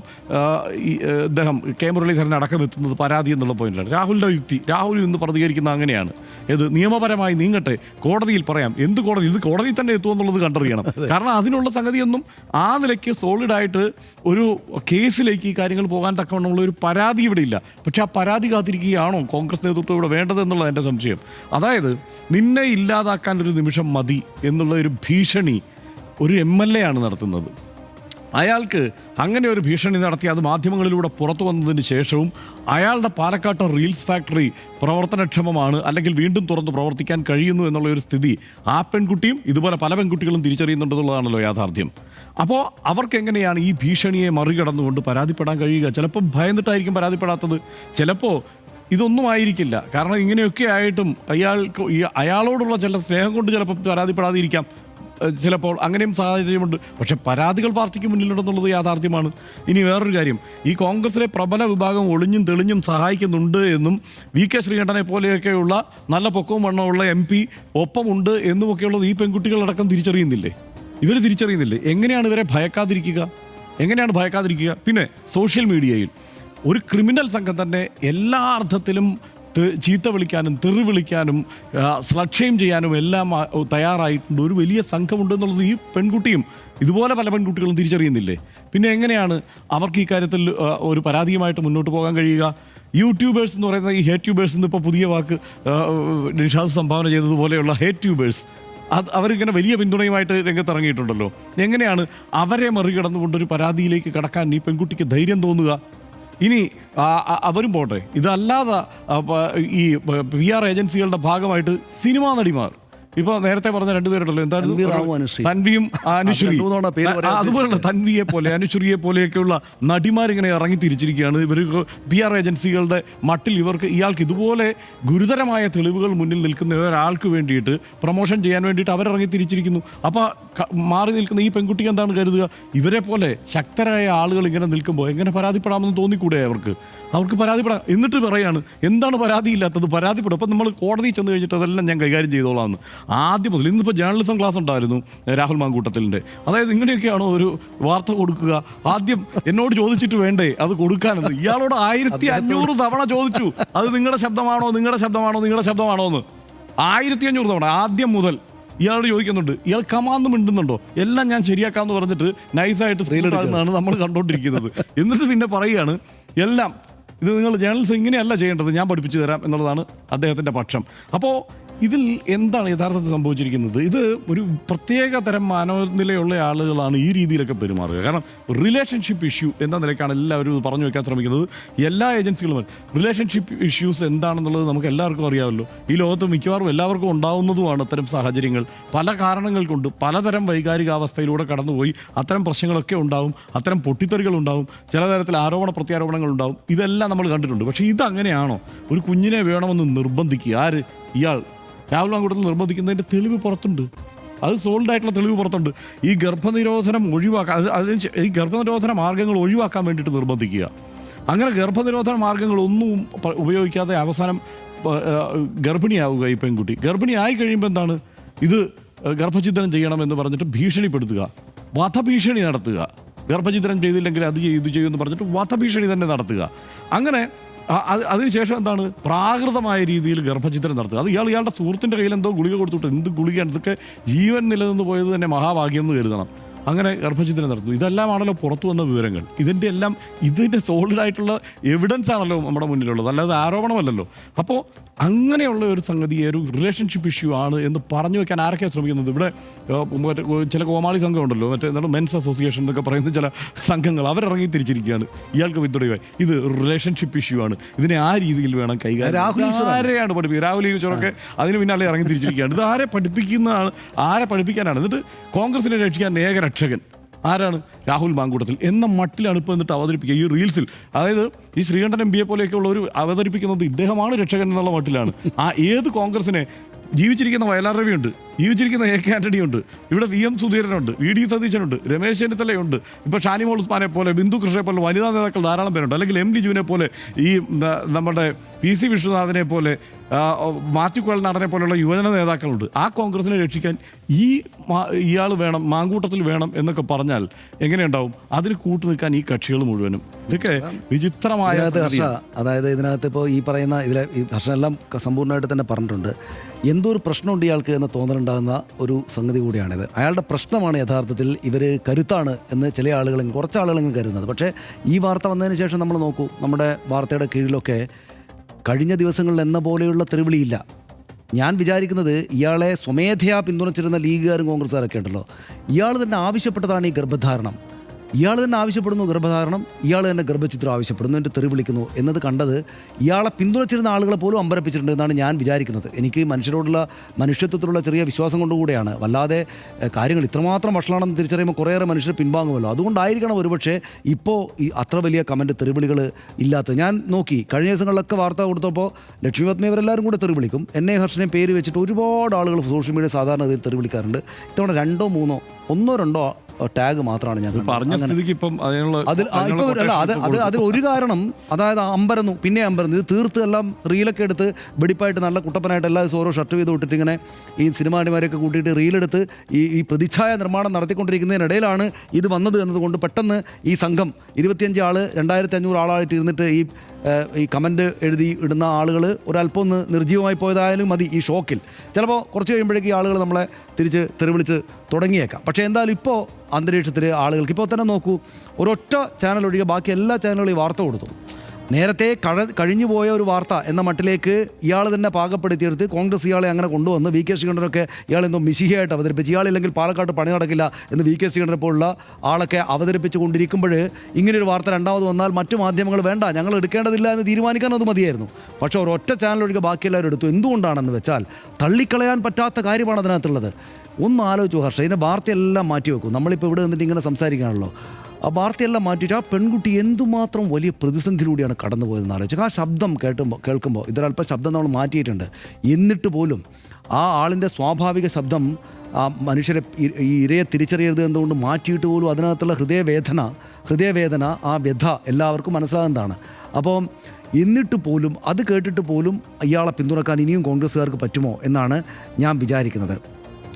ഇദ്ദേഹം കെ മുരളീധരൻ അടക്കം എത്തുന്നത് പരാതി എന്നുള്ള പോയിന്റിലാണ്. രാഹുലിന്റെ യുക്തി രാഹുൽ ഇന്ന് പ്രതികരിക്കുന്ന അങ്ങനെയാണ്. ഇത് നിയമപരമായി നീങ്ങട്ടെ കോടതിയിൽ പറയാം. എന്ത് കോടതി ഇത് കോടതിയിൽ തന്നെ എത്തുമെന്നുള്ളത് കണ്ടറിയണം. കാരണം അതിനുള്ള സംഗതിയൊന്നും ആ നിലയ്ക്ക് സോളിഡായിട്ട് ഒരു കേസിലേക്ക് ഈ കാര്യങ്ങൾ പോകാൻ തക്കവണ്ണമുള്ള ഒരു പരാതി ഇവിടെ ഇല്ല. പക്ഷെ ആ പരാതി കാത്തിരിക്കുകയാണോ കോൺഗ്രസ് നേതൃത്വം ഇവിടെ വേണ്ടത് എന്നുള്ളത് എന്റെ സംശയം. അതായത് നിന്നെ ഇല്ലാതാക്കാൻ ഒരു നിമിഷം മതി എന്നുള്ള ഒരു ഭീഷണി ഒരു എം എൽ എ ആണ് നടത്തുന്നത്. അയാൾക്ക് അങ്ങനെ ഒരു ഭീഷണി നടത്തി അത് മാധ്യമങ്ങളിലൂടെ പുറത്തു വന്നതിന് ശേഷവും അയാളുടെ പാലക്കാട്ട് റീൽസ് ഫാക്ടറി പ്രവർത്തനക്ഷമമാണ് അല്ലെങ്കിൽ വീണ്ടും തുറന്ന് പ്രവർത്തിക്കാൻ കഴിയുന്നു എന്നുള്ള ഒരു സ്ഥിതി ആ പെൺകുട്ടിയും ഇതുപോലെ പല പെൺകുട്ടികളും തിരിച്ചറിയുന്നുണ്ടെന്നുള്ളതാണല്ലോ യാഥാർത്ഥ്യം. അപ്പോൾ അവർക്ക് എങ്ങനെയാണ് ഈ ഭീഷണിയെ മറികടന്നുകൊണ്ട് പരാതിപ്പെടാൻ കഴിയുക? ചിലപ്പോൾ ഭയന്നിട്ടായിരിക്കും പരാതിപ്പെടാത്തത്. ചിലപ്പോൾ ഇതൊന്നും ആയിരിക്കില്ല. കാരണം ഇങ്ങനെയൊക്കെ ആയിട്ടും അയാൾക്ക് അയാളോടുള്ള ചില സ്നേഹം കൊണ്ട് ചിലപ്പോൾ പരാതിപ്പെടാതിരിക്കാം. ചിലപ്പോൾ അങ്ങനെയും സാഹചര്യമുണ്ട്. പക്ഷെ പരാതികൾ പാർട്ടിക്ക് മുന്നിലുണ്ടെന്നുള്ളത് യാഥാർത്ഥ്യമാണ്. ഇനി വേറൊരു കാര്യം. ഈ കോൺഗ്രസിലെ പ്രബല വിഭാഗം ഒളിഞ്ഞും തെളിഞ്ഞും സഹായിക്കുന്നുണ്ട് എന്നും വി കെ ശ്രീകണ്ഠനെ പോലെയൊക്കെയുള്ള നല്ല പൊക്കവും വണ്ണമുള്ള എം പി ഒപ്പമുണ്ട് എന്നുമൊക്കെയുള്ളത് ഈ പെൺകുട്ടികളടക്കം തിരിച്ചറിയുന്നില്ലേ? ഇവർ തിരിച്ചറിയുന്നില്ലേ? എങ്ങനെയാണ് ഇവരെ ഭയക്കാതിരിക്കുക? എങ്ങനെയാണ് ഭയക്കാതിരിക്കുക? പിന്നെ സോഷ്യൽ മീഡിയയിൽ ഒരു ക്രിമിനൽ സംഘം തന്നെ എല്ലാ അർത്ഥത്തിലും ചീത്ത വിളിക്കാനും തെറി വിളിക്കാനും സ്ലക്ഷയം ചെയ്യാനും എല്ലാം തയ്യാറായിട്ടുണ്ട്. ഒരു വലിയ സംഘമുണ്ട് എന്നുള്ളത് ഈ പെൺകുട്ടിയും ഇതുപോലെ പല പെൺകുട്ടികളും തിരിച്ചറിയുന്നില്ലേ? പിന്നെ എങ്ങനെയാണ് അവർക്ക് ഈ കാര്യത്തിൽ ഒരു പരാതിയുമായിട്ട് മുന്നോട്ട് പോകാൻ കഴിയുക? യൂട്യൂബേഴ്സ് എന്ന് പറയുന്ന ഈ ഹേറ്റ് ട്യൂബേഴ്സ് എന്ന് ഇപ്പോൾ പുതിയ വാക്ക് നിഷാദ് സംഭാവന ചെയ്തതുപോലെയുള്ള ഹേറ്റ് ട്യൂബേഴ്സ് അത് അവരിങ്ങനെ വലിയ പിന്തുണയുമായിട്ട് രംഗത്തിറങ്ങിയിട്ടുണ്ടല്ലോ. എങ്ങനെയാണ് അവരെ മറികടന്നുകൊണ്ടൊരു പരാതിയിലേക്ക് കടക്കാൻ ഈ പെൺകുട്ടിക്ക് ധൈര്യം തോന്നുക? ഇനി അവരും പോട്ടെ. ഇതല്ലാതെ ഈ പി ആർ ഏജൻസികളുടെ ഭാഗമായിട്ട് സിനിമാ നടിമാർ ഇപ്പൊ നേരത്തെ പറഞ്ഞ രണ്ടുപേരുണ്ടല്ലോ എന്തായിരുന്നു? തൻവിയും അനുശ്രീ. അതുപോലുള്ള തൻവിയെ പോലെ അനുശ്രീയെ പോലെയൊക്കെയുള്ള നടിമാരിങ്ങനെ ഇറങ്ങി തിരിച്ചിരിക്കുകയാണ്. ഇവർ പി ആർ ഏജൻസികളുടെ മട്ടിൽ ഇവർക്ക് ഇയാൾക്ക് ഇതുപോലെ ഗുരുതരമായ തെളിവുകൾ മുന്നിൽ നിൽക്കുന്ന ഒരാൾക്ക് വേണ്ടിയിട്ട് പ്രൊമോഷൻ ചെയ്യാൻ വേണ്ടിയിട്ട് അവരിറങ്ങി തിരിച്ചിരിക്കുന്നു. അപ്പോൾ മാറി നിൽക്കുന്ന ഈ പെൺകുട്ടിക്ക് എന്താണ് കരുതുക? ഇവരെ പോലെ ശക്തരായ ആളുകൾ ഇങ്ങനെ നിൽക്കുമ്പോൾ എങ്ങനെ പരാതിപ്പെടാമെന്ന് തോന്നിക്കൂടെ അവർക്ക്? അവർക്ക് പരാതിപ്പെടാം. എന്നിട്ട് പറയാണ് എന്താണ് പരാതിയില്ലാത്തത്? പരാതിപ്പെടും. അപ്പം നമ്മൾ കോടതിയിൽ ചെന്ന് കഴിഞ്ഞിട്ട് അതെല്ലാം ഞാൻ കൈകാര്യം ചെയ്തോളാം ആദ്യം മുതൽ ഇന്നിപ്പോൾ ജേർണലിസം ക്ലാസ് ഉണ്ടായിരുന്നു രാഹുൽ മാങ്കൂട്ടത്തിലിന്റെ അതായത് ഇങ്ങനെയൊക്കെയാണോ ഒരു വാർത്ത കൊടുക്കുക? ആദ്യം എന്നോട് ചോദിച്ചിട്ട് വേണ്ടേ അത് കൊടുക്കാനെന്ന്? ഇയാളോട് ആയിരത്തി അഞ്ഞൂറ് തവണ ചോദിച്ചു അത് നിങ്ങളുടെ ശബ്ദമാണോ നിങ്ങളുടെ ശബ്ദമാണോ നിങ്ങളുടെ ശബ്ദമാണോ എന്ന് ആയിരത്തി അഞ്ഞൂറ് തവണ. ആദ്യം മുതൽ ഇയാളോട് ചോദിക്കുന്നുണ്ട് ഇയാൾ കമാന്ന് മിണ്ടുന്നുണ്ടോ? എല്ലാം ഞാൻ ശരിയാക്കാമെന്ന് പറഞ്ഞിട്ട് നൈസായിട്ട് സ്ക്രീനിലാണ് നമ്മൾ കണ്ടുകൊണ്ടിരിക്കുന്നത് എന്നിട്ട് പിന്നെ പറയുകയാണ് എല്ലാം ഇത് നിങ്ങൾ ജേർണലിസം ഇങ്ങനെയല്ല ചെയ്യേണ്ടത് ഞാൻ പഠിപ്പിച്ചു തരാം എന്നുള്ളതാണ് അദ്ദേഹത്തിന്റെ പക്ഷം. അപ്പോൾ ഇതിൽ എന്താണ് യഥാർത്ഥത്തിൽ സംഭവിച്ചിരിക്കുന്നത്? ഇത് ഒരു പ്രത്യേക തരം മാനവനിലയുള്ള ആളുകളാണ് ഈ രീതിയിലൊക്കെ പെരുമാറുക. കാരണം റിലേഷൻഷിപ്പ് ഇഷ്യൂ എന്ന നിലയ്ക്കാണ് എല്ലാവരും പറഞ്ഞു വെക്കാൻ ശ്രമിക്കുന്നത്. എല്ലാ ഏജൻസികളും റിലേഷൻഷിപ്പ് ഇഷ്യൂസ് എന്താണെന്നുള്ളത് നമുക്ക് എല്ലാവർക്കും അറിയാമല്ലോ. ഈ ലോകത്ത് മിക്കവാറും എല്ലാവർക്കും ഉണ്ടാവുന്നതുമാണ് അത്തരം സാഹചര്യങ്ങൾ. പല കാരണങ്ങൾ കൊണ്ട് പലതരം വൈകാരികാവസ്ഥയിലൂടെ കടന്നുപോയി അത്തരം പ്രശ്നങ്ങളൊക്കെ ഉണ്ടാവും അത്തരം പൊട്ടിത്തെറികൾ ഉണ്ടാവും ചില തരത്തിൽ ആരോപണ പ്രത്യാരോപണങ്ങൾ ഉണ്ടാവും. ഇതെല്ലാം നമ്മൾ കണ്ടിട്ടുണ്ട്. പക്ഷേ ഇതങ്ങനെയാണോ? ഒരു കുഞ്ഞിനെ വേണമെന്ന് നിർബന്ധിക്കുക. ആര്? ഇയാൾ. രാഹുൽ മാങ്കൂട്ടത്തിൽ നിർബന്ധിക്കുന്നതിന്റെ തെളിവ് പുറത്തുണ്ട്. അത് സോൾഡ് ആയിട്ടുള്ള തെളിവ് പുറത്തുണ്ട്. ഈ ഗർഭനിരോധനം ഒഴിവാക്കാൻ അത് ഈ ഗർഭനിരോധന മാർഗങ്ങൾ ഒഴിവാക്കാൻ വേണ്ടിയിട്ട് നിർബന്ധിക്കുക. അങ്ങനെ ഗർഭനിരോധന മാർഗങ്ങളൊന്നും ഉപയോഗിക്കാതെ അവസാനം ഗർഭിണിയാവുക ഈ പെൺകുട്ടി. ഗർഭിണിയായി കഴിയുമ്പോൾ എന്താണ്? ഇത് ഗർഭഛിദ്രം ചെയ്യണമെന്ന് പറഞ്ഞിട്ട് ഭീഷണിപ്പെടുത്തുക. വധഭീഷണി നടത്തുക. ഗർഭഛിദ്രം ചെയ്തില്ലെങ്കിൽ അത് ചെയ്തു ചെയ്യുമെന്ന് പറഞ്ഞിട്ട് വധഭീഷണി തന്നെ നടത്തുക. അങ്ങനെ അതിനുശേഷം എന്താണ്? പ്രാകൃതമായ രീതിയിൽ ഗർഭചിത്രം നടത്തുക. അത് ഇയാൾ ഇയാളുടെ സുഹൃത്തിന്റെ കയ്യിൽ എന്തോ ഗുളിക കൊടുത്തിട്ട് എന്ത് ഗുളികയാണ്? ഇതൊക്കെ ജീവൻ നിലനിന്ന് പോയത് തന്നെ മഹാഭാഗ്യം എന്ന് കരുതണം. അങ്ങനെ ഗർഭചിത്രം നടത്തുന്നു. ഇതെല്ലാമാണല്ലോ പുറത്തു വന്ന വിവരങ്ങൾ. ഇതിന്റെ എല്ലാം ഇതിന്റെ സോളിഡായിട്ടുള്ള എവിഡൻസ് ആണല്ലോ നമ്മുടെ മുന്നിലുള്ളത്. അല്ലാതെ ആരോപണമല്ലല്ലോ. അപ്പോൾ അങ്ങനെയുള്ള ഒരു സംഗതി ഒരു റിലേഷൻഷിപ്പ് ഇഷ്യൂ ആണ് എന്ന് പറഞ്ഞു വെക്കാൻ ആരൊക്കെയാണ് ശ്രമിക്കുന്നത്? ഇവിടെ മറ്റേ ചില കോമാളി സംഘം ഉണ്ടല്ലോ മറ്റേ എന്താണ് മെൻസ് അസോസിയേഷൻ എന്നൊക്കെ പറയുന്ന ചില സംഘങ്ങൾ അവരിറങ്ങി തിരിച്ചിരിക്കുകയാണ്. ഇയാൾക്ക് പിന്തുണയുമായി. ഇത് റിലേഷൻഷിപ്പ് ഇഷ്യൂ ആണ്. ഇതിനെ ആ രീതിയിൽ വേണം കൈകാര്യം ആരെയാണ് പഠിപ്പിക്കുക രാഹുൽ ഈശ്വറൊക്കെ അതിന് പിന്നാലെ ഇറങ്ങി തിരിച്ചിരിക്കുകയാണ്. ഇത് ആരെ പഠിപ്പിക്കുന്നതാണ് ആരെ പഠിപ്പിക്കാനാണ്? എന്നിട്ട് കോൺഗ്രസിനെ രക്ഷിക്കാൻ ഏകരക്ഷകൻ ആരാണ്? രാഹുൽ മാങ്കൂട്ടത്തിൽ. എന്ന മട്ടിലാണ് ഇപ്പോൾ എന്നിട്ട് അവതരിപ്പിക്കുക. ഈ റീൽസിൽ. അതായത് ഈ ശ്രീകണ്ഠൻ എം പിയെ പോലെയൊക്കെ ഉള്ളവർ അവതരിപ്പിക്കുന്നത് ഇദ്ദേഹമാണ് രക്ഷകൻ എന്നുള്ള മട്ടിലാണ്. ആ ഏത് കോൺഗ്രസിനെ? ജീവിച്ചിരിക്കുന്ന വയലാർ രവിയുണ്ട്. ജീവിച്ചിരിക്കുന്ന എ കെ ആന്റണിയുണ്ട്. ഇവിടെ വി എം സുധീരനുണ്ട്. വി ഡി സതീശനുണ്ട്. രമേശ് ചെന്നിത്തലയുണ്ട്. ഇപ്പോൾ ഷാനിമോൾ ഉസ്മാനെ പോലെ ബിന്ദു കൃഷ്ണയെ പോലെ വനിതാ നേതാക്കൾ ധാരാളം പേരുണ്ട്. അല്ലെങ്കിൽ എം ഡി ജുവിനെ പോലെ ഈ നമ്മുടെ പി സി വിശ്വനാഥിനെ പോലെ ആ, കുഴൽ നടനെ പോലെയുള്ള യുവജന നേതാക്കളുണ്ട്. ആ കോൺഗ്രസിനെ രക്ഷിക്കാൻ ഈ ഇയാൾ വേണം മാങ്കൂട്ടത്തിൽ വേണം എന്നൊക്കെ പറഞ്ഞാൽ എങ്ങനെയുണ്ടാവും? അതിന് കൂട്ടു നിൽക്കാൻ ഈ കക്ഷികൾ മുഴുവനും. ഇതൊക്കെ വിചിത്രമായ. അതായത് ഇതിനകത്ത് ഇപ്പോൾ ഈ പറയുന്ന ഇതിലെ ഈ ഹർഷനെല്ലാം സമ്പൂർണമായിട്ട് തന്നെ പറഞ്ഞിട്ടുണ്ട്. എന്തോ ഒരു പ്രശ്നമുണ്ട് ഇയാൾക്ക് എന്ന് തോന്നലുണ്ടാകുന്ന ഒരു സംഗതി കൂടിയാണിത്. അയാളുടെ പ്രശ്നമാണ് യഥാർത്ഥത്തിൽ ഇവർ കരുത്താണ് എന്ന് ചില ആളുകളും കുറച്ച് ആളുകളെങ്കിലും കരുതുന്നത്. പക്ഷേ ഈ വാർത്ത വന്നതിന് ശേഷം നമ്മൾ നോക്കൂ നമ്മുടെ വാർത്തയുടെ കീഴിലൊക്കെ കഴിഞ്ഞ ദിവസങ്ങളിൽ എന്ന പോലെയുള്ള തെറിവിളിയില്ല. ഞാൻ വിചാരിക്കുന്നത് ഇയാളെ സ്വമേധയാ പിന്തുണച്ചിരുന്ന ലീഗുകാരും കോൺഗ്രസ്സുകാരൊക്കെ ഉണ്ടല്ലോ. ഇയാൾ തന്നെ ആവശ്യപ്പെട്ടതാണ് ഈ ഗർഭധാരണം. ഇയാൾ തന്നെ ആവശ്യപ്പെടുന്നു ഗർഭധാരണം ഇയാൾ തന്നെ ഗർഭചിത്രം ആവശ്യപ്പെടുന്നു എന്റെ തെറി വിളിക്കുന്നു. എന്നത് കണ്ടത് ഇയാളെ പിന്തുണച്ചിരുന്ന ആളുകളെ പോലും അമ്പരപ്പിച്ചിട്ടുണ്ട് എന്നാണ് ഞാൻ വിചാരിക്കുന്നത്. എനിക്ക് മനുഷ്യരോടുള്ള മനുഷ്യത്വത്തിലുള്ള ചെറിയ വിശ്വാസം കൊണ്ടുകൂടെയാണ്. വല്ലാതെ കാര്യങ്ങൾ ഇത്രമാത്രം വഷളാണെന്ന് തിരിച്ചറിയുമ്പോൾ കുറേയേറെ മനുഷ്യർ പിൻവാങ്ങുമല്ലോ. അതുകൊണ്ടായിരിക്കണം ഒരുപക്ഷെ ഇപ്പോൾ ഈ അത്ര വലിയ കമന്റ് തെറിവിളികൾ ഇല്ലാത്ത ഞാൻ നോക്കി കഴിഞ്ഞ ദിവസങ്ങളിലൊക്കെ വാർത്ത കൊടുത്തപ്പോൾ ലക്ഷ്മി ഇവരെല്ലാവരും കൂടെ തെറി വിളിക്കും. എന്നെ ഹർഷനെയും പേര് വെച്ചിട്ട് ഒരുപാട് ആളുകൾ സോഷ്യൽ മീഡിയ സാധാരണ ഗതിയിൽ തെറി വിളിക്കാറുണ്ട്. ഇത്തവണ രണ്ടോ മൂന്നോ ഒന്നോ രണ്ടോ ടാഗ് മാത്രമാണ് ഞാൻ. പറഞ്ഞ സ്ഥിതിക്ക് ഇപ്പം അതിനുള്ള അതിൽ അല്ല അത് അത് അതിൽ ഒരു കാരണം അതായത് അമ്പരന്നു പിന്നെ അമ്പരന്നു ഇത് തീർത്ത് എല്ലാം റീലൊക്കെ എടുത്ത് വെടിപ്പായിട്ട് നല്ല കുട്ടപ്പനായിട്ട് എല്ലാ ദിവസവും ഓരോ ഷർട്ട് ചെയ്ത് വിട്ടിട്ട് ഇങ്ങനെ ഈ സിനിമാടിമാരെയൊക്കെ കൂട്ടിയിട്ട് റീലെടുത്ത് ഈ ഈ പ്രതിച്ഛായ നിർമ്മാണം നടത്തിക്കൊണ്ടിരിക്കുന്നതിനിടയിലാണ് ഇത് വന്നത് എന്നതുകൊണ്ട് പെട്ടെന്ന് ഈ സംഘം ഇരുപത്തിയഞ്ച് ആൾ രണ്ടായിരത്തി അഞ്ഞൂറ് ആളായിട്ട് ഇരുന്നിട്ട് ഈ ഈ കമന്റ് എഴുതി ഇടുന്ന ആളുകൾ ഒരല്പം ഒന്ന് നിർജീവമായി പോയതായാലും മതി ഈ ഷോക്കിൽ ചിലപ്പോൾ കുറച്ച് കഴിയുമ്പോഴേക്കും ഈ ആളുകൾ നമ്മളെ തിരിച്ച് തെറിവിളിച്ച് തുടങ്ങിയേക്കാം. പക്ഷേ എന്തായാലും ഇപ്പോൾ അന്തരീക്ഷത്തിൽ ആളുകൾക്ക് ഇപ്പോൾ തന്നെ നോക്കൂ ഒരൊറ്റ ചാനൽ ഒഴികെ ബാക്കി എല്ലാ ചാനലുകളും ഈ വാർത്ത കൊടുത്തു. നേരത്തെ കഴ കഴിഞ്ഞു പോയ ഒരു വാർത്ത എന്ന മട്ടിലേക്ക് ഇയാൾ തന്നെ പാകപ്പെടുത്തിയെടുത്ത് കോൺഗ്രസ് ഇയാളെ അങ്ങനെ കൊണ്ടുവന്ന് വി കെ ശ്രീകണ്ഠനൊക്കെ ഇയാളെന്തോ എന്തോ മിശിഹയായിട്ട് അവതരിപ്പിച്ച്. ഇയാളില്ലെങ്കിൽ പാലക്കാട്ട് പണി നടക്കില്ല എന്ന് വി കെ ശ്രീകണ്ഠനെ പോലുള്ള ആളൊക്കെ അവതരിപ്പിച്ചു കൊണ്ടിരിക്കുമ്പോൾ ഇങ്ങനെയൊരു വാർത്ത രണ്ടാമത് വന്നാൽ മറ്റു മാധ്യമങ്ങൾ വേണ്ട ഞങ്ങൾ എടുക്കേണ്ടതില്ല എന്ന് തീരുമാനിക്കാൻ അത് മതിയായിരുന്നു. പക്ഷേ ഒറ്റ ചാനൽ ഒഴികെ ബാക്കി എല്ലാവരും എടുത്തു. എന്തുകൊണ്ടാണെന്ന് വെച്ചാൽ തള്ളിക്കളയാൻ പറ്റാത്ത കാര്യമാണ് അതിനകത്തുള്ളത്. ഒന്ന് ആലോചിച്ചു ഹർഷ ഇതിന്റെ വാർത്തയെല്ലാം മാറ്റി വെക്കും നമ്മളിപ്പോൾ ഇവിടെ നിന്നിട്ട് ഇങ്ങനെ സംസാരിക്കുകയാണല്ലോ. ആ വാർത്തയെല്ലാം മാറ്റിയിട്ട് ആ പെൺകുട്ടി എന്തുമാത്രം വലിയ പ്രതിസന്ധിയിലൂടെയാണ് കടന്നു പോയതെന്ന് ആലോചിച്ചു. ആ ശബ്ദം കേട്ടുമ്പോൾ കേൾക്കുമ്പോൾ ഇതൊരല്പം ശബ്ദം നമ്മൾ മാറ്റിയിട്ടുണ്ട്. എന്നിട്ട് പോലും ആ ആളിന്റെ സ്വാഭാവിക ശബ്ദം ആ മനുഷ്യരെ ഈ ഇരയെ തിരിച്ചറിയരുത് എന്തുകൊണ്ട് മാറ്റിയിട്ട് പോലും അതിനകത്തുള്ള ഹൃദയവേദന ഹൃദയവേദന ആ വ്യഥ എല്ലാവർക്കും മനസ്സിലാകുന്നതാണ്. അപ്പോൾ എന്നിട്ട് പോലും അത് കേട്ടിട്ട് പോലും ഇയാളെ പിന്തുണക്കാൻ ഇനിയും കോൺഗ്രസ്സുകാർക്ക് പറ്റുമോ എന്നാണ് ഞാൻ വിചാരിക്കുന്നത്.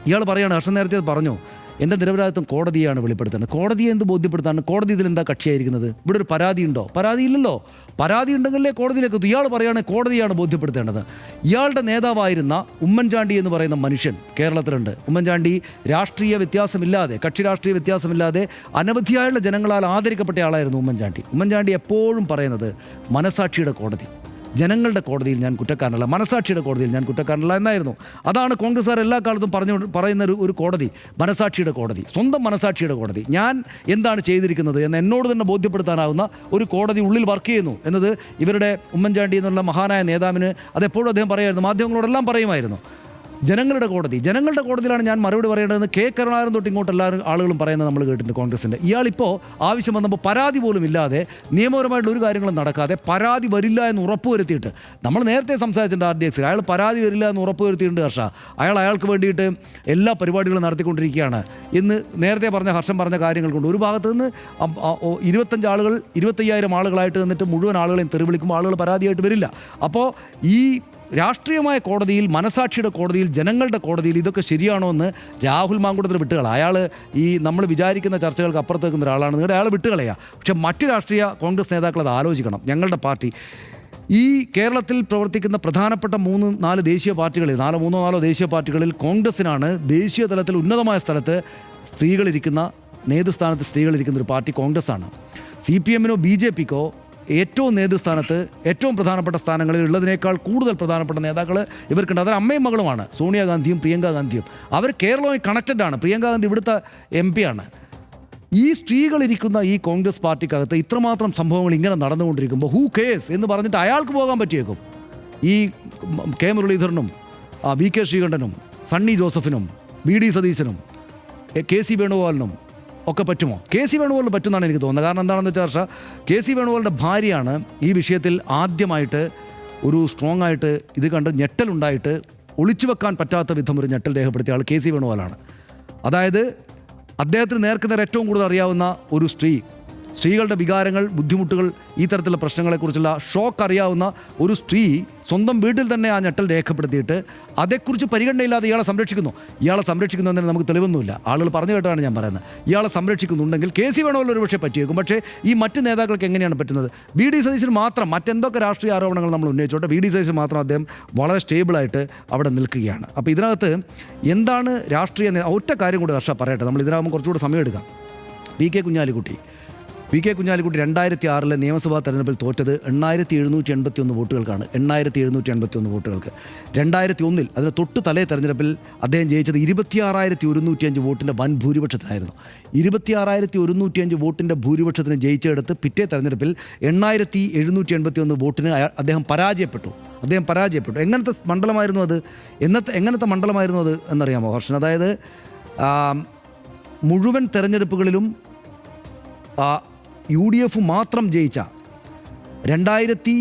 ഇയാൾ പറയുകയാണ് ഹർഷൻ നേരത്തെ പറഞ്ഞു. എന്റെ നിരപരാധിത്വം കോടതിയാണ് വെളിപ്പെടുത്തുന്നത്. കോടതിയെ എന്ത് ബോധ്യപ്പെടുത്താണ് കോടതി ഇതിൽ എന്താ കക്ഷിയായിരിക്കുന്നത്? ഇവിടെ ഒരു പരാതി ഉണ്ടോ? പരാതി ഇല്ലല്ലോ. പരാതി ഉണ്ടെങ്കിലേ കോടതിയിലേക്ക് ഇയാൾ പറയുകയാണ് കോടതിയാണ് ബോധ്യപ്പെടുത്തേണ്ടത്. ഇയാളുടെ നേതാവായിരുന്ന ഉമ്മൻചാണ്ടി എന്ന് പറയുന്ന മനുഷ്യൻ കേരളത്തിലുണ്ട്. ഉമ്മൻചാണ്ടി രാഷ്ട്രീയ വ്യത്യാസമില്ലാതെ കക്ഷി രാഷ്ട്രീയ വ്യത്യാസമില്ലാതെ അനവധിയായുള്ള ജനങ്ങളാൽ ആദരിക്കപ്പെട്ട ആളായിരുന്നു ഉമ്മൻചാണ്ടി. ഉമ്മൻചാണ്ടി എപ്പോഴും പറയുന്നത് മനസാക്ഷിയുടെ കോടതി. ജനങ്ങളുടെ കോടതിയിൽ ഞാൻ കുറ്റക്കാരനല്ല മനസാക്ഷിയുടെ കോടതിയിൽ ഞാൻ കുറ്റക്കാരനല്ല എന്നായിരുന്നു. അതാണ് കോൺഗ്രസ്സുകാർ എല്ലാ കാലത്തും പറഞ്ഞു പറയുന്ന ഒരു ഒരു കോടതി മനസാക്ഷിയുടെ കോടതി സ്വന്തം മനസാക്ഷിയുടെ കോടതി. ഞാൻ എന്താണ് ചെയ്തിരിക്കുന്നത് എന്ന് എന്നോട് തന്നെ ബോധ്യപ്പെടുത്താനാവുന്ന ഒരു കോടതി ഉള്ളിൽ വർക്ക് ചെയ്യുന്നു എന്നത് ഇവരുടെ ഉമ്മൻചാണ്ടി എന്നുള്ള മഹാനായ നേതാവിന് അതെപ്പോഴും അദ്ദേഹം പറയുമായിരുന്നു മാധ്യമങ്ങളോടെല്ലാം പറയുമായിരുന്നു. ജനങ്ങളുടെ കോടതി. ജനങ്ങളുടെ കോടതിയിലാണ് ഞാൻ മറുപടി പറയേണ്ടതെന്ന് കെ. കരുണാകരൻ തൊട്ട് ഇങ്ങോട്ട് എല്ലാവരും ആളുകളും പറയുന്നത് നമ്മൾ കേട്ടിട്ടുണ്ട് കോൺഗ്രസിന്റെ. ഇയാളിപ്പോൾ ആവശ്യം വന്നപ്പോൾ പരാതി പോലും ഇല്ലാതെ നിയമപരമായിട്ടുള്ള ഒരു കാര്യങ്ങളും നടക്കാതെ പരാതി വരില്ല എന്ന് ഉറപ്പ് വരുത്തിയിട്ട് നമ്മൾ നേരത്തെ സംസാരിച്ചിട്ടുണ്ട് ആർ ഡി എക്സിൽ. അയാൾ പരാതി വരില്ല എന്ന് ഉറപ്പ് വരുത്തിയിട്ടുണ്ട് ഹർഷ. അയാൾ അയാൾക്ക് വേണ്ടിയിട്ട് എല്ലാ പരിപാടികളും നടത്തിക്കൊണ്ടിരിക്കുകയാണ് എന്ന് നേരത്തെ പറഞ്ഞ ഹർഷം പറഞ്ഞ കാര്യങ്ങൾ കൊണ്ട് ഒരു ഭാഗത്ത് നിന്ന് ഇരുപത്തഞ്ച് ആളുകൾ ഇരുപത്തയ്യായിരം ആളുകളായിട്ട് നിന്നിട്ട് മുഴുവൻ ആളുകളെയും തെറിവിളിക്കുമ്പോൾ ആളുകൾ പരാതിയായിട്ട് വരില്ല. അപ്പോൾ ഈ രാഷ്ട്രീയമായ കോടതിയിൽ മനസാക്ഷിയുടെ കോടതിയിൽ ജനങ്ങളുടെ കോടതിയിൽ ഇതൊക്കെ ശരിയാണോ എന്ന് രാഹുൽ മാങ്കുടത്തിൽ വിട്ടുകള. അയാൾ ഈ നമ്മൾ വിചാരിക്കുന്ന ചർച്ചകൾക്ക് അപ്പുറത്ത് നിൽക്കുന്ന ഒരാളാണ് നിങ്ങളുടെ അയാൾ വിട്ടുകളയാ. പക്ഷേ മറ്റ് രാഷ്ട്രീയ കോൺഗ്രസ് നേതാക്കൾ അത് ആലോചിക്കണം. ഞങ്ങളുടെ പാർട്ടി. ഈ കേരളത്തിൽ പ്രവർത്തിക്കുന്ന പ്രധാനപ്പെട്ട മൂന്ന് നാല് ദേശീയ പാർട്ടികളിൽ നാലോ മൂന്നോ നാലോ ദേശീയ പാർട്ടികളിൽ കോൺഗ്രസിനാണ് ദേശീയ തലത്തിൽ ഉന്നതമായ സ്ഥലത്ത് സ്ത്രീകളിരിക്കുന്ന നേതൃസ്ഥാനത്ത് സ്ത്രീകളിരിക്കുന്ന ഒരു പാർട്ടി കോൺഗ്രസ്സാണ് സി പി എമ്മിനോ ബി ജെ പിക്കോ ഏറ്റവും നേതൃസ്ഥാനത്ത് ഏറ്റവും പ്രധാനപ്പെട്ട സ്ഥാനങ്ങളിൽ ഉള്ളതിനേക്കാൾ കൂടുതൽ പ്രധാനപ്പെട്ട നേതാക്കൾ ഇവർക്കുണ്ട്. അവർ അമ്മയും മകളുമാണ് സോണിയാഗാന്ധിയും പ്രിയങ്ക ഗാന്ധിയും. അവർ കേരളവുമായി കണക്റ്റഡ് ആണ്. പ്രിയങ്ക ഗാന്ധി ഇവിടുത്തെ എം ആണ്. ഈ സ്ത്രീകളിരിക്കുന്ന ഈ കോൺഗ്രസ് പാർട്ടിക്കകത്ത് ഇത്രമാത്രം സംഭവങ്ങൾ ഇങ്ങനെ നടന്നുകൊണ്ടിരിക്കുമ്പോൾ ഹൂ കേസ് എന്ന് പറഞ്ഞിട്ട് അയാൾക്ക് പോകാൻ പറ്റിയേക്കും. ഈ കെ മുരളീധരനും വി കെ ശ്രീകണ്ഠനും സണ്ണി ജോസഫിനും വി ഡി സതീശനും കെ സി വേണുഗോപാലിനും ഒക്കെ പറ്റുമോ? കെ സി വേണുഗോപാലിന് പറ്റുമെന്നാണ് എനിക്ക് തോന്നുന്നത്. കാരണം എന്താണെന്ന് വെച്ചാൽ ഹർഷ കെ സി വേണുഗോപാലിന്റെ ഭാര്യയാണ് ഈ വിഷയത്തിൽ ആദ്യമായിട്ട് ഒരു സ്ട്രോങ് ആയിട്ട് ഇത് കണ്ട് ഞെട്ടലുണ്ടായിട്ട് ഒളിച്ചു വെക്കാൻ പറ്റാത്ത വിധം ഒരു ഞെട്ടൽ രേഖപ്പെടുത്തിയ ആൾ കെ സി വേണുഗോപാലാണ്. അതായത് അദ്ദേഹത്തിന് നേർക്കുനേർ ഏറ്റവും കൂടുതൽ അറിയാവുന്ന ഒരു സ്ത്രീ സ്ത്രീകളുടെ വികാരങ്ങൾ ബുദ്ധിമുട്ടുകൾ ഈ തരത്തിലുള്ള പ്രശ്നങ്ങളെക്കുറിച്ചുള്ള ഷോക്ക് അറിയാവുന്ന ഒരു സ്ത്രീ സ്വന്തം വീട്ടിൽ തന്നെ ആ ഞെട്ടൽ രേഖപ്പെടുത്തിയിട്ട് അതേക്കുറിച്ച് പരിഗണനയില്ലാതെ ഇയാളെ സംരക്ഷിക്കുന്നു. ഇയാളെ സംരക്ഷിക്കുന്നതിന് നമുക്ക് തെളിവൊന്നുമില്ല. ആളുകൾ പറഞ്ഞു കേട്ടാണ് ഞാൻ പറയുന്നത്. ഇയാളെ സംരക്ഷിക്കുന്നുണ്ടെങ്കിൽ കെ സി വേണമല്ലോ ഒരു പക്ഷേ പറ്റിയേക്കും. പക്ഷേ ഈ മറ്റ് നേതാക്കൾക്ക് എങ്ങനെയാണ് പറ്റുന്നത്? ബി ഡി സതീശന് മാത്രം മറ്റെന്തൊക്കെ രാഷ്ട്രീയ ആരോപണങ്ങൾ നമ്മൾ ഉന്നയിച്ചോട്ടെ? ബി ഡി സതീശൻ മാത്രം അദ്ദേഹം വളരെ സ്റ്റേബിളായിട്ട് അവിടെ നിൽക്കുകയാണ്. അപ്പോൾ ഇതിനകത്ത് എന്താണ് രാഷ്ട്രീയ ഒറ്റ കാര്യം കൂടി ഹർഷ പറയട്ടെ. നമ്മൾ ഇതിനകത്ത് കുറച്ചുകൂടി സമയം എടുക്കാം. P K Kunhalikutty. P K Kunhalikutty രണ്ടായിരത്തി ആറിലെ നിയമസഭാ തെരഞ്ഞെടുപ്പിൽ തോറ്റത് എണ്ണായിരത്തി എഴുന്നൂറ്റി എൺപത്തി ഒന്ന് വോട്ടുകൾക്കാണ്. എണ്ണായിരത്തി എഴുന്നൂറ്റി എൺപത്തി ഒന്ന് വോട്ടുകൾക്ക്. രണ്ടായിരത്തി ഒന്നിൽ അതിന് തൊട്ട് തലേ തെരഞ്ഞെടുപ്പിൽ അദ്ദേഹം ജയിച്ചത് ഇരുപത്തിയാറായിരത്തി ഒരുന്നൂറ്റിയഞ്ച് വോട്ടിന്റെ വൻ ഭൂരിപക്ഷത്തിനായിരുന്നു. ഇരുപത്തിയാറായിരത്തി ഒരുന്നൂറ്റിയഞ്ച് വോട്ടിന്റെ ഭൂരിപക്ഷത്തിന് ജയിച്ചെടുത്ത് പിറ്റേ തെരഞ്ഞെടുപ്പിൽ എണ്ണായിരത്തി എഴുന്നൂറ്റി എൺപത്തി ഒന്ന് വോട്ടിന് അദ്ദേഹം പരാജയപ്പെട്ടു. അദ്ദേഹം പരാജയപ്പെട്ടു. എങ്ങനത്തെ മണ്ഡലമായിരുന്നു അത്? എന്നത്തെ എങ്ങനത്തെ മണ്ഡലമായിരുന്നു അത് എന്നറിയാമോ ഹർഷൻ? അതായത് മുഴുവൻ തെരഞ്ഞെടുപ്പുകളിലും യു ഡി എഫ് മാത്രം ജയിച്ച രണ്ടായിരത്തി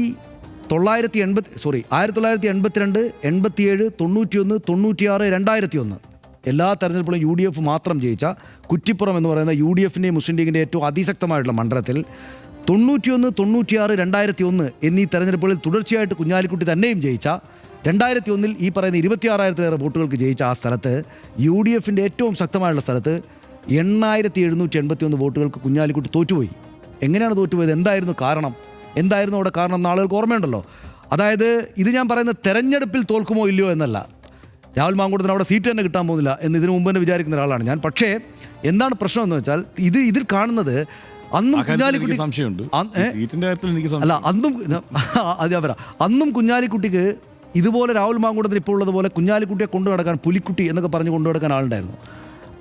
തൊള്ളായിരത്തി എൺപത്തി സോറി ആയിരത്തി തൊള്ളായിരത്തി എൺപത്തിരണ്ട് എൺപത്തിയേഴ് തൊണ്ണൂറ്റിയൊന്ന് തൊണ്ണൂറ്റിയാറ് രണ്ടായിരത്തി ഒന്ന് എല്ലാ തെരഞ്ഞെടുപ്പിലും യു ഡി എഫ് മാത്രം ജയിച്ച കുറ്റിപ്പുറം എന്ന് പറയുന്ന യു ഡി എഫിന്റെയും മുസ്ലിം ലീഗിന്റെ ഏറ്റവും അതിശക്തമായിട്ടുള്ള മണ്ഡലത്തിൽ തൊണ്ണൂറ്റിയൊന്ന് തൊണ്ണൂറ്റിയാറ് രണ്ടായിരത്തി ഒന്ന് എന്നീ തെരഞ്ഞെടുപ്പുകളിൽ തുടർച്ചയായിട്ട് കുഞ്ഞാലിക്കുട്ടി തന്നെയും ജയിച്ച രണ്ടായിരത്തി ഒന്നിൽ ഈ പറയുന്ന ഇരുപത്തിയാറായിരത്തിലേറെ വോട്ടുകൾക്ക് ജയിച്ച ആ സ്ഥലത്ത് യു ഡി എഫിന്റെ ഏറ്റവും ശക്തമായുള്ള സ്ഥലത്ത് എണ്ണായിരത്തി എഴുന്നൂറ്റി എൺപത്തി ഒന്ന് വോട്ടുകൾക്ക് കുഞ്ഞാലിക്കുട്ടി തോറ്റുപോയി. എങ്ങനെയാണ് തോറ്റുപോയത്? എന്തായിരുന്നു കാരണം? എന്തായിരുന്നു അവിടെ കാരണം എന്ന് ആളുകൾക്ക് ഓർമ്മയുണ്ടല്ലോ. അതായത് ഇത് ഞാൻ പറയുന്ന തെരഞ്ഞെടുപ്പിൽ തോൽക്കുമോ ഇല്ലയോ എന്നല്ല. രാഹുൽ മാങ്കൂടത്തിന് അവിടെ സീറ്റ് തന്നെ കിട്ടാൻ പോകുന്നില്ല എന്ന് ഇതിനു മുമ്പ് തന്നെ വിചാരിക്കുന്ന ഒരാളാണ് ഞാൻ. പക്ഷേ എന്താണ് പ്രശ്നം എന്ന് വെച്ചാൽ ഇത് ഇതിൽ കാണുന്നത് അന്നും കുഞ്ഞാലിക്കുട്ടി സംശയമുണ്ട്. അല്ല അന്നും അത് ഞാൻ അന്നും കുഞ്ഞാലിക്കുട്ടിക്ക് ഇതുപോലെ രാഹുൽ മാങ്കൂടത്തിന് ഇപ്പോൾ ഉള്ളതുപോലെ കുഞ്ഞാലിക്കുട്ടിയെ കൊണ്ടു നടക്കാൻ പുലിക്കുട്ടി എന്നൊക്കെ പറഞ്ഞ് കൊണ്ടു നടക്കാൻ ആളുണ്ടായിരുന്നു.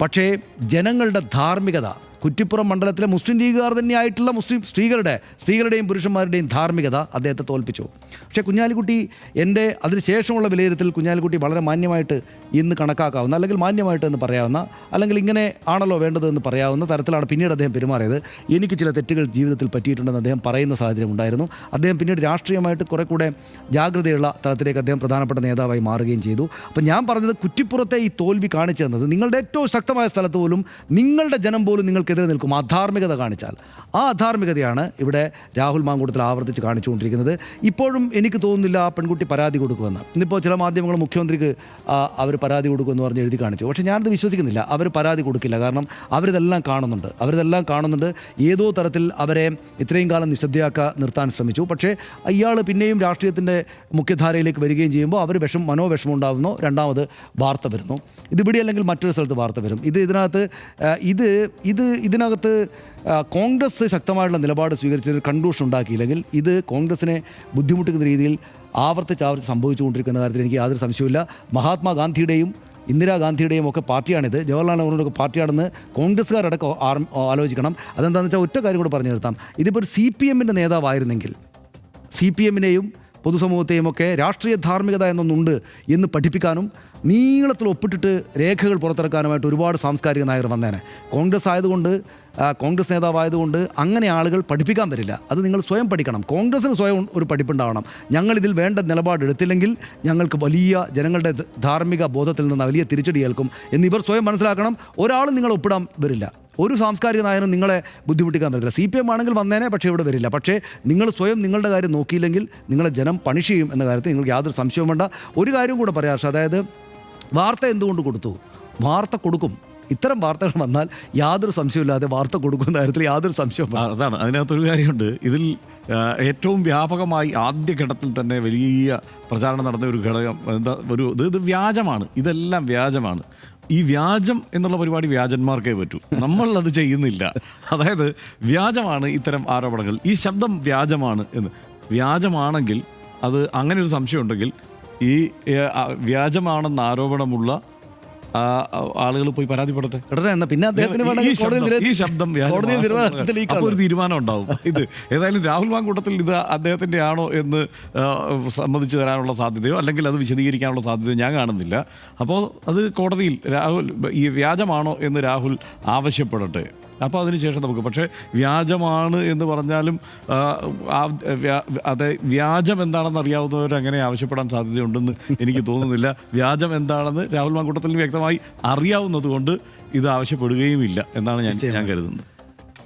പക്ഷേ ജനങ്ങളുടെ ധാർമ്മികത കുറ്റിപ്പുറം മണ്ഡലത്തിലെ മുസ്ലിം ലീഗുകാർ തന്നെയായിട്ടുള്ള മുസ്ലിം സ്ത്രീകളുടെ സ്ത്രീകളുടെയും പുരുഷന്മാരുടെയും ധാർമ്മികത അദ്ദേഹത്തെ തോൽപ്പിച്ചു. പക്ഷേ കുഞ്ഞാലിക്കുട്ടി എന്റെ അതിനുശേഷമുള്ള വിലയിരുത്തൽ കുഞ്ഞാലിക്കുട്ടി വളരെ മാന്യമായിട്ട് ഇന്ന് കണക്കാക്കാവുന്ന അല്ലെങ്കിൽ മാന്യമായിട്ട് എന്ന് പറയാവുന്ന അല്ലെങ്കിൽ ഇങ്ങനെ ആണല്ലോ വേണ്ടത് എന്ന് പറയാവുന്ന തരത്തിലാണ് പിന്നീട് അദ്ദേഹം പെരുമാറിയത്. എനിക്ക് ചില തെറ്റുകൾ ജീവിതത്തിൽ പറ്റിയിട്ടുണ്ടെന്ന് അദ്ദേഹം പറയുന്ന സാഹചര്യം ഉണ്ടായിരുന്നു. അദ്ദേഹം പിന്നീട് രാഷ്ട്രീയമായിട്ട് കുറെ കൂടെ ജാഗ്രതയുള്ള തലത്തിലേക്ക് അദ്ദേഹം പ്രധാനപ്പെട്ട നേതാവായി മാറുകയും ചെയ്തു. അപ്പം ഞാൻ പറഞ്ഞത് കുറ്റിപ്പുറത്തെ ഈ തോൽവി കാണിച്ചു തന്നത് നിങ്ങളുടെ ഏറ്റവും ശക്തമായ സ്ഥലത്ത് പോലും നിങ്ങളുടെ ജനം പോലും നിങ്ങൾക്കെതിരെ നിൽക്കും. അധാർമികത കാണിച്ചാൽ. ആ അധാർമികതയാണ് ഇവിടെ രാഹുൽ മാങ്കൂട്ടത്തിൽ ആവർത്തിച്ച് കാണിച്ചുകൊണ്ടിരിക്കുന്നത്. ഇപ്പോഴും എനിക്ക് തോന്നുന്നില്ല ആ പെൺകുട്ടി പരാതി കൊടുക്കുമെന്ന്. ഇന്നിപ്പോൾ ചില മാധ്യമങ്ങൾ മുഖ്യമന്ത്രിക്ക് അവർ പരാതി കൊടുക്കുമെന്ന് പറഞ്ഞ് എഴുതി കാണിച്ചു. പക്ഷേ ഞാനത് വിശ്വസിക്കുന്നില്ല. അവർ പരാതി കൊടുക്കില്ല. കാരണം അവരിതെല്ലാം കാണുന്നുണ്ട്. അവരിതെല്ലാം കാണുന്നുണ്ട്. ഏതോ തരത്തിൽ അവരെ ഇത്രയും കാലം നിശബ്ദയാക്കാൻ നിർത്താൻ ശ്രമിച്ചു. പക്ഷേ ഇയാൾ പിന്നെയും രാഷ്ട്രീയത്തിന്റെ മുഖ്യധാരയിലേക്ക് വരികയും ചെയ്യുമ്പോൾ അവർ വിഷം മനോവിഷമം ഉണ്ടാകുന്നു രണ്ടാമത് വാർത്ത വരുന്നു. ഇതിവിടെ അല്ലെങ്കിൽ മറ്റൊരു സ്ഥലത്ത് വാർത്ത വരും. ഇത് ഇതിനകത്ത് ഇത് ഇത് ഇതിനകത്ത് കോൺഗ്രസ് ശക്തമായിട്ടുള്ള നിലപാട് സ്വീകരിച്ചൊരു കൺക്ലൂഷൻ ഉണ്ടാക്കിയില്ലെങ്കിൽ ഇത് കോൺഗ്രസിനെ ബുദ്ധിമുട്ടിക്കുന്ന രീതിയിൽ ആവർത്തിച്ച് ആവർത്തിച്ച് സംഭവിച്ചുകൊണ്ടിരിക്കുന്ന കാര്യത്തിൽ എനിക്ക് യാതൊരു സംശയമില്ല മഹാത്മാഗാന്ധിയുടെയും ഇന്ദിരാഗാന്ധിയുടെയും ഒക്കെ പാർട്ടിയാണിത്. ജവഹർലാൽ നെഹ്റുവിന്റെ ഒക്കെ പാർട്ടിയാണെന്ന് കോൺഗ്രസ്സുകാരടക്കം ആർ- ആലോചിക്കണം. അതെന്താണെന്ന് വെച്ചാൽ ഒറ്റ കാര്യം കൂടെ പറഞ്ഞു നിർത്താം. ഇതിപ്പോൾ ഒരു സി പി എമ്മിന്റെ നേതാവായിരുന്നെങ്കിൽ സി പി എമ്മിനെയും പൊതുസമൂഹത്തെയും ഒക്കെ രാഷ്ട്രീയ ധാർമ്മികത എന്നൊന്നുണ്ട് എന്ന് പഠിപ്പിക്കാനും നീളത്തിൽ ഒപ്പിട്ടിട്ട് രേഖകൾ പുറത്തിറക്കാനുമായിട്ട് ഒരുപാട് സാംസ്കാരിക നായകർ വന്നേനെ. കോൺഗ്രസ് ആയതുകൊണ്ട് കോൺഗ്രസ് നേതാവായതുകൊണ്ട് അങ്ങനെ ആളുകൾ പഠിപ്പിക്കാൻ വരില്ല. അത് നിങ്ങൾ സ്വയം പഠിക്കണം. കോൺഗ്രസ്സിന് സ്വയം ഒരു പഠിപ്പുണ്ടാവണം. ഞങ്ങളിതിൽ വേണ്ട നിലപാടെടുത്തില്ലെങ്കിൽ ഞങ്ങൾക്ക് വലിയ ജനങ്ങളുടെ ധാർമ്മിക ബോധത്തിൽ നിന്ന് വലിയ തിരിച്ചടി ഏൽക്കും എന്നിവർ സ്വയം മനസ്സിലാക്കണം. ഒരാളും നിങ്ങൾ ഒപ്പിടാൻ വരില്ല. ഒരു സാംസ്കാരിക നായകനും നിങ്ങളെ ബുദ്ധിമുട്ടിക്കാൻ പറ്റില്ല സി പി എം ആണെങ്കിൽ വന്നേനെ പക്ഷേ ഇവിടെ വരില്ല. പക്ഷേ നിങ്ങൾ സ്വയം നിങ്ങളുടെ കാര്യം നോക്കിയില്ലെങ്കിൽ നിങ്ങളെ ജനം പണിഷ് ചെയ്യും എന്ന കാര്യത്തിൽ നിങ്ങൾക്ക് യാതൊരു സംശയവും വേണ്ട. ഒരു കാര്യം കൂടെ പറയാം അതായത് വാർത്ത എന്തുകൊണ്ട് കൊടുത്തു? വാർത്ത കൊടുക്കും. ഇത്തരം വാർത്തകൾ വന്നാൽ യാതൊരു സംശയമില്ലാതെ വാർത്ത കൊടുക്കുന്ന കാര്യത്തിൽ യാതൊരു സംശയവും അതാണ്. അതിനകത്തൊരു കാര്യമുണ്ട്. ഇതിൽ ഏറ്റവും വ്യാപകമായി ആദ്യഘട്ടത്തിൽ തന്നെ വലിയ പ്രചാരണം നടന്ന ഒരു ഘടകം എന്താ ഒരു ഇത് ഇത് വ്യാജമാണ്. ഇതെല്ലാം വ്യാജമാണ്. ഈ വ്യാജം എന്നുള്ള പരിപാടി വ്യാജന്മാർക്കേ പറ്റൂ. നമ്മൾ അത് ചെയ്യുന്നില്ല. അതായത് വ്യാജമാണ് ഇത്തരം ആരോപണങ്ങൾ. ഈ ശബ്ദം വ്യാജമാണ് എന്ന്. വ്യാജമാണെങ്കിൽ അത് അങ്ങനെ ഒരു സംശയം ഉണ്ടെങ്കിൽ ഈ വ്യാജമാണെന്ന ആരോപണമുള്ള ആളുകൾ പോയി പരാതിപ്പെടട്ടെ? എന്നാ പിന്നെ അദ്ദേഹത്തിന് ഈ ശബ്ദം- ഒരു തീരുമാനം ഉണ്ടാവും. ഇത് ഏതായാലും രാഹുൽ മാങ്കൂട്ടത്തിൽ ഇത് അദ്ദേഹത്തിന്റെ ആണോ എന്ന് സമ്മതിച്ചു തരാനുള്ള സാധ്യതയോ അല്ലെങ്കിൽ അത് വിശദീകരിക്കാനുള്ള സാധ്യതയോ ഞാൻ കാണുന്നില്ല. അപ്പോൾ അത് കോടതിയിൽ രാഹുൽ ഈ വ്യാജമാണോ എന്ന് രാഹുൽ ആവശ്യപ്പെടട്ടെ. അപ്പോൾ അതിനുശേഷം നമുക്ക് പക്ഷേ വ്യാജമാണ് എന്ന് പറഞ്ഞാലും അതെ വ്യാജം എന്താണെന്ന് അറിയാവുന്നവർ അങ്ങനെ ആവശ്യപ്പെടാൻ സാധ്യതയുണ്ടെന്ന് എനിക്ക് തോന്നുന്നില്ല. വ്യാജം എന്താണെന്ന് രാഹുൽ മാങ്കൂട്ടത്തിൽ വ്യക്തമായി അറിയാവുന്നത് കൊണ്ട് ഇത് ആവശ്യപ്പെടുകയുമില്ല എന്നാണ് ഞാൻ ഞാൻ കരുതുന്നത്.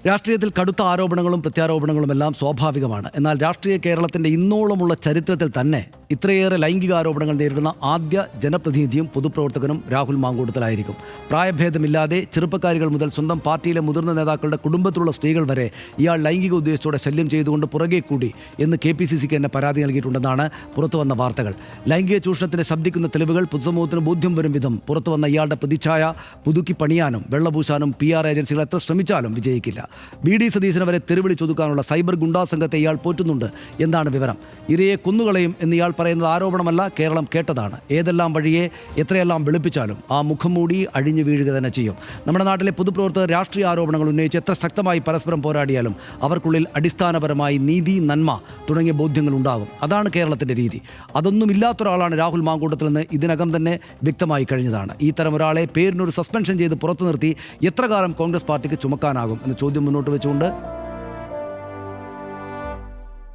രാഷ്ട്രീയത്തിൽ കടുത്ത ആരോപണങ്ങളും പ്രത്യാരോപണങ്ങളും എല്ലാം സ്വാഭാവികമാണ്. എന്നാൽ രാഷ്ട്രീയ കേരളത്തിന്റെ ഇന്നോളമുള്ള ചരിത്രത്തിൽ തന്നെ ഇത്രയേറെ ലൈംഗിക ആരോപണങ്ങൾ നേരിടുന്ന ആദ്യ ജനപ്രതിനിധിയും പൊതുപ്രവർത്തകനും രാഹുൽ മാങ്കൂട്ടത്തിലായിരിക്കും. പ്രായഭേദമില്ലാതെ ചെറുപ്പക്കാരികൾ മുതൽ സ്വന്തം പാർട്ടിയിലെ മുതിർന്ന നേതാക്കളുടെ കുടുംബത്തിലുള്ള സ്ത്രീകൾ വരെ ഇയാൾ ലൈംഗിക ഉദ്ദേശത്തോടെ ശല്യം ചെയ്തുകൊണ്ട് പുറകെ കൂടി എന്ന് കെ പി സി സിക്ക് തന്നെ പരാതി നൽകിയിട്ടുണ്ടെന്നാണ് പുറത്തു വന്ന വാർത്തകൾ. ലൈംഗിക ചൂഷണത്തിന് ശബ്ദിക്കുന്ന തെളിവുകൾ പൊതുസമൂഹത്തിന് ബോധ്യം വരും വിധം പുറത്തു വന്ന ഇയാളുടെ പ്രതിച്ഛായ പുതുക്കി പണിയാനും വെള്ളപൂശാനും പി ആർ ഏജൻസികൾ എത്ര ശ്രമിച്ചാലും വിജയിക്കില്ല. ബി ഡി സതീശനെ വരെ തെരുവിളിച്ചൊതുക്കാനുള്ള സൈബർ ഗുണ്ടാ സംഘത്തെ ഇയാൾ പോറ്റുന്നുണ്ട്. എന്നാണ് വിവരം? ഇരയെ കൊന്നുകളയും എന്ന് ഇയാൾ പറയുന്നത് ആരോപണമല്ല കേരളം കേട്ടതാണ്. ഏതെല്ലാം വഴിയെ എത്രയെല്ലാം വെളുപ്പിച്ചാലും ആ മുഖം മൂടി അഴിഞ്ഞു വീഴുക തന്നെ ചെയ്യും. നമ്മുടെ നാട്ടിലെ പൊതുപ്രവർത്തകർ രാഷ്ട്രീയ ആരോപണങ്ങൾ ഉന്നയിച്ച് എത്ര ശക്തമായി പരസ്പരം പോരാടിയാലും അവർക്കുള്ളിൽ അടിസ്ഥാനപരമായി നീതി നന്മ തുടങ്ങിയ ബോധ്യങ്ങൾ ഉണ്ടാകും. അതാണ് കേരളത്തിന്റെ രീതി. അതൊന്നും ഇല്ലാത്ത ഒരാളാണ് രാഹുൽ മാങ്കൂട്ടത്തിൽ നിന്ന് ഇതിനകം തന്നെ വ്യക്തമായി കഴിഞ്ഞതാണ്. ഈ തരം ഒരാളെ പേരിനൊരു സസ്പെൻഷൻ ചെയ്ത് പുറത്തു നിർത്തി എത്ര കാലം കോൺഗ്രസ് പാർട്ടിക്ക് ചുമക്കാനാകും എന്ന ചോദ്യം മുന്നോട്ട് വെച്ചുകൊണ്ട്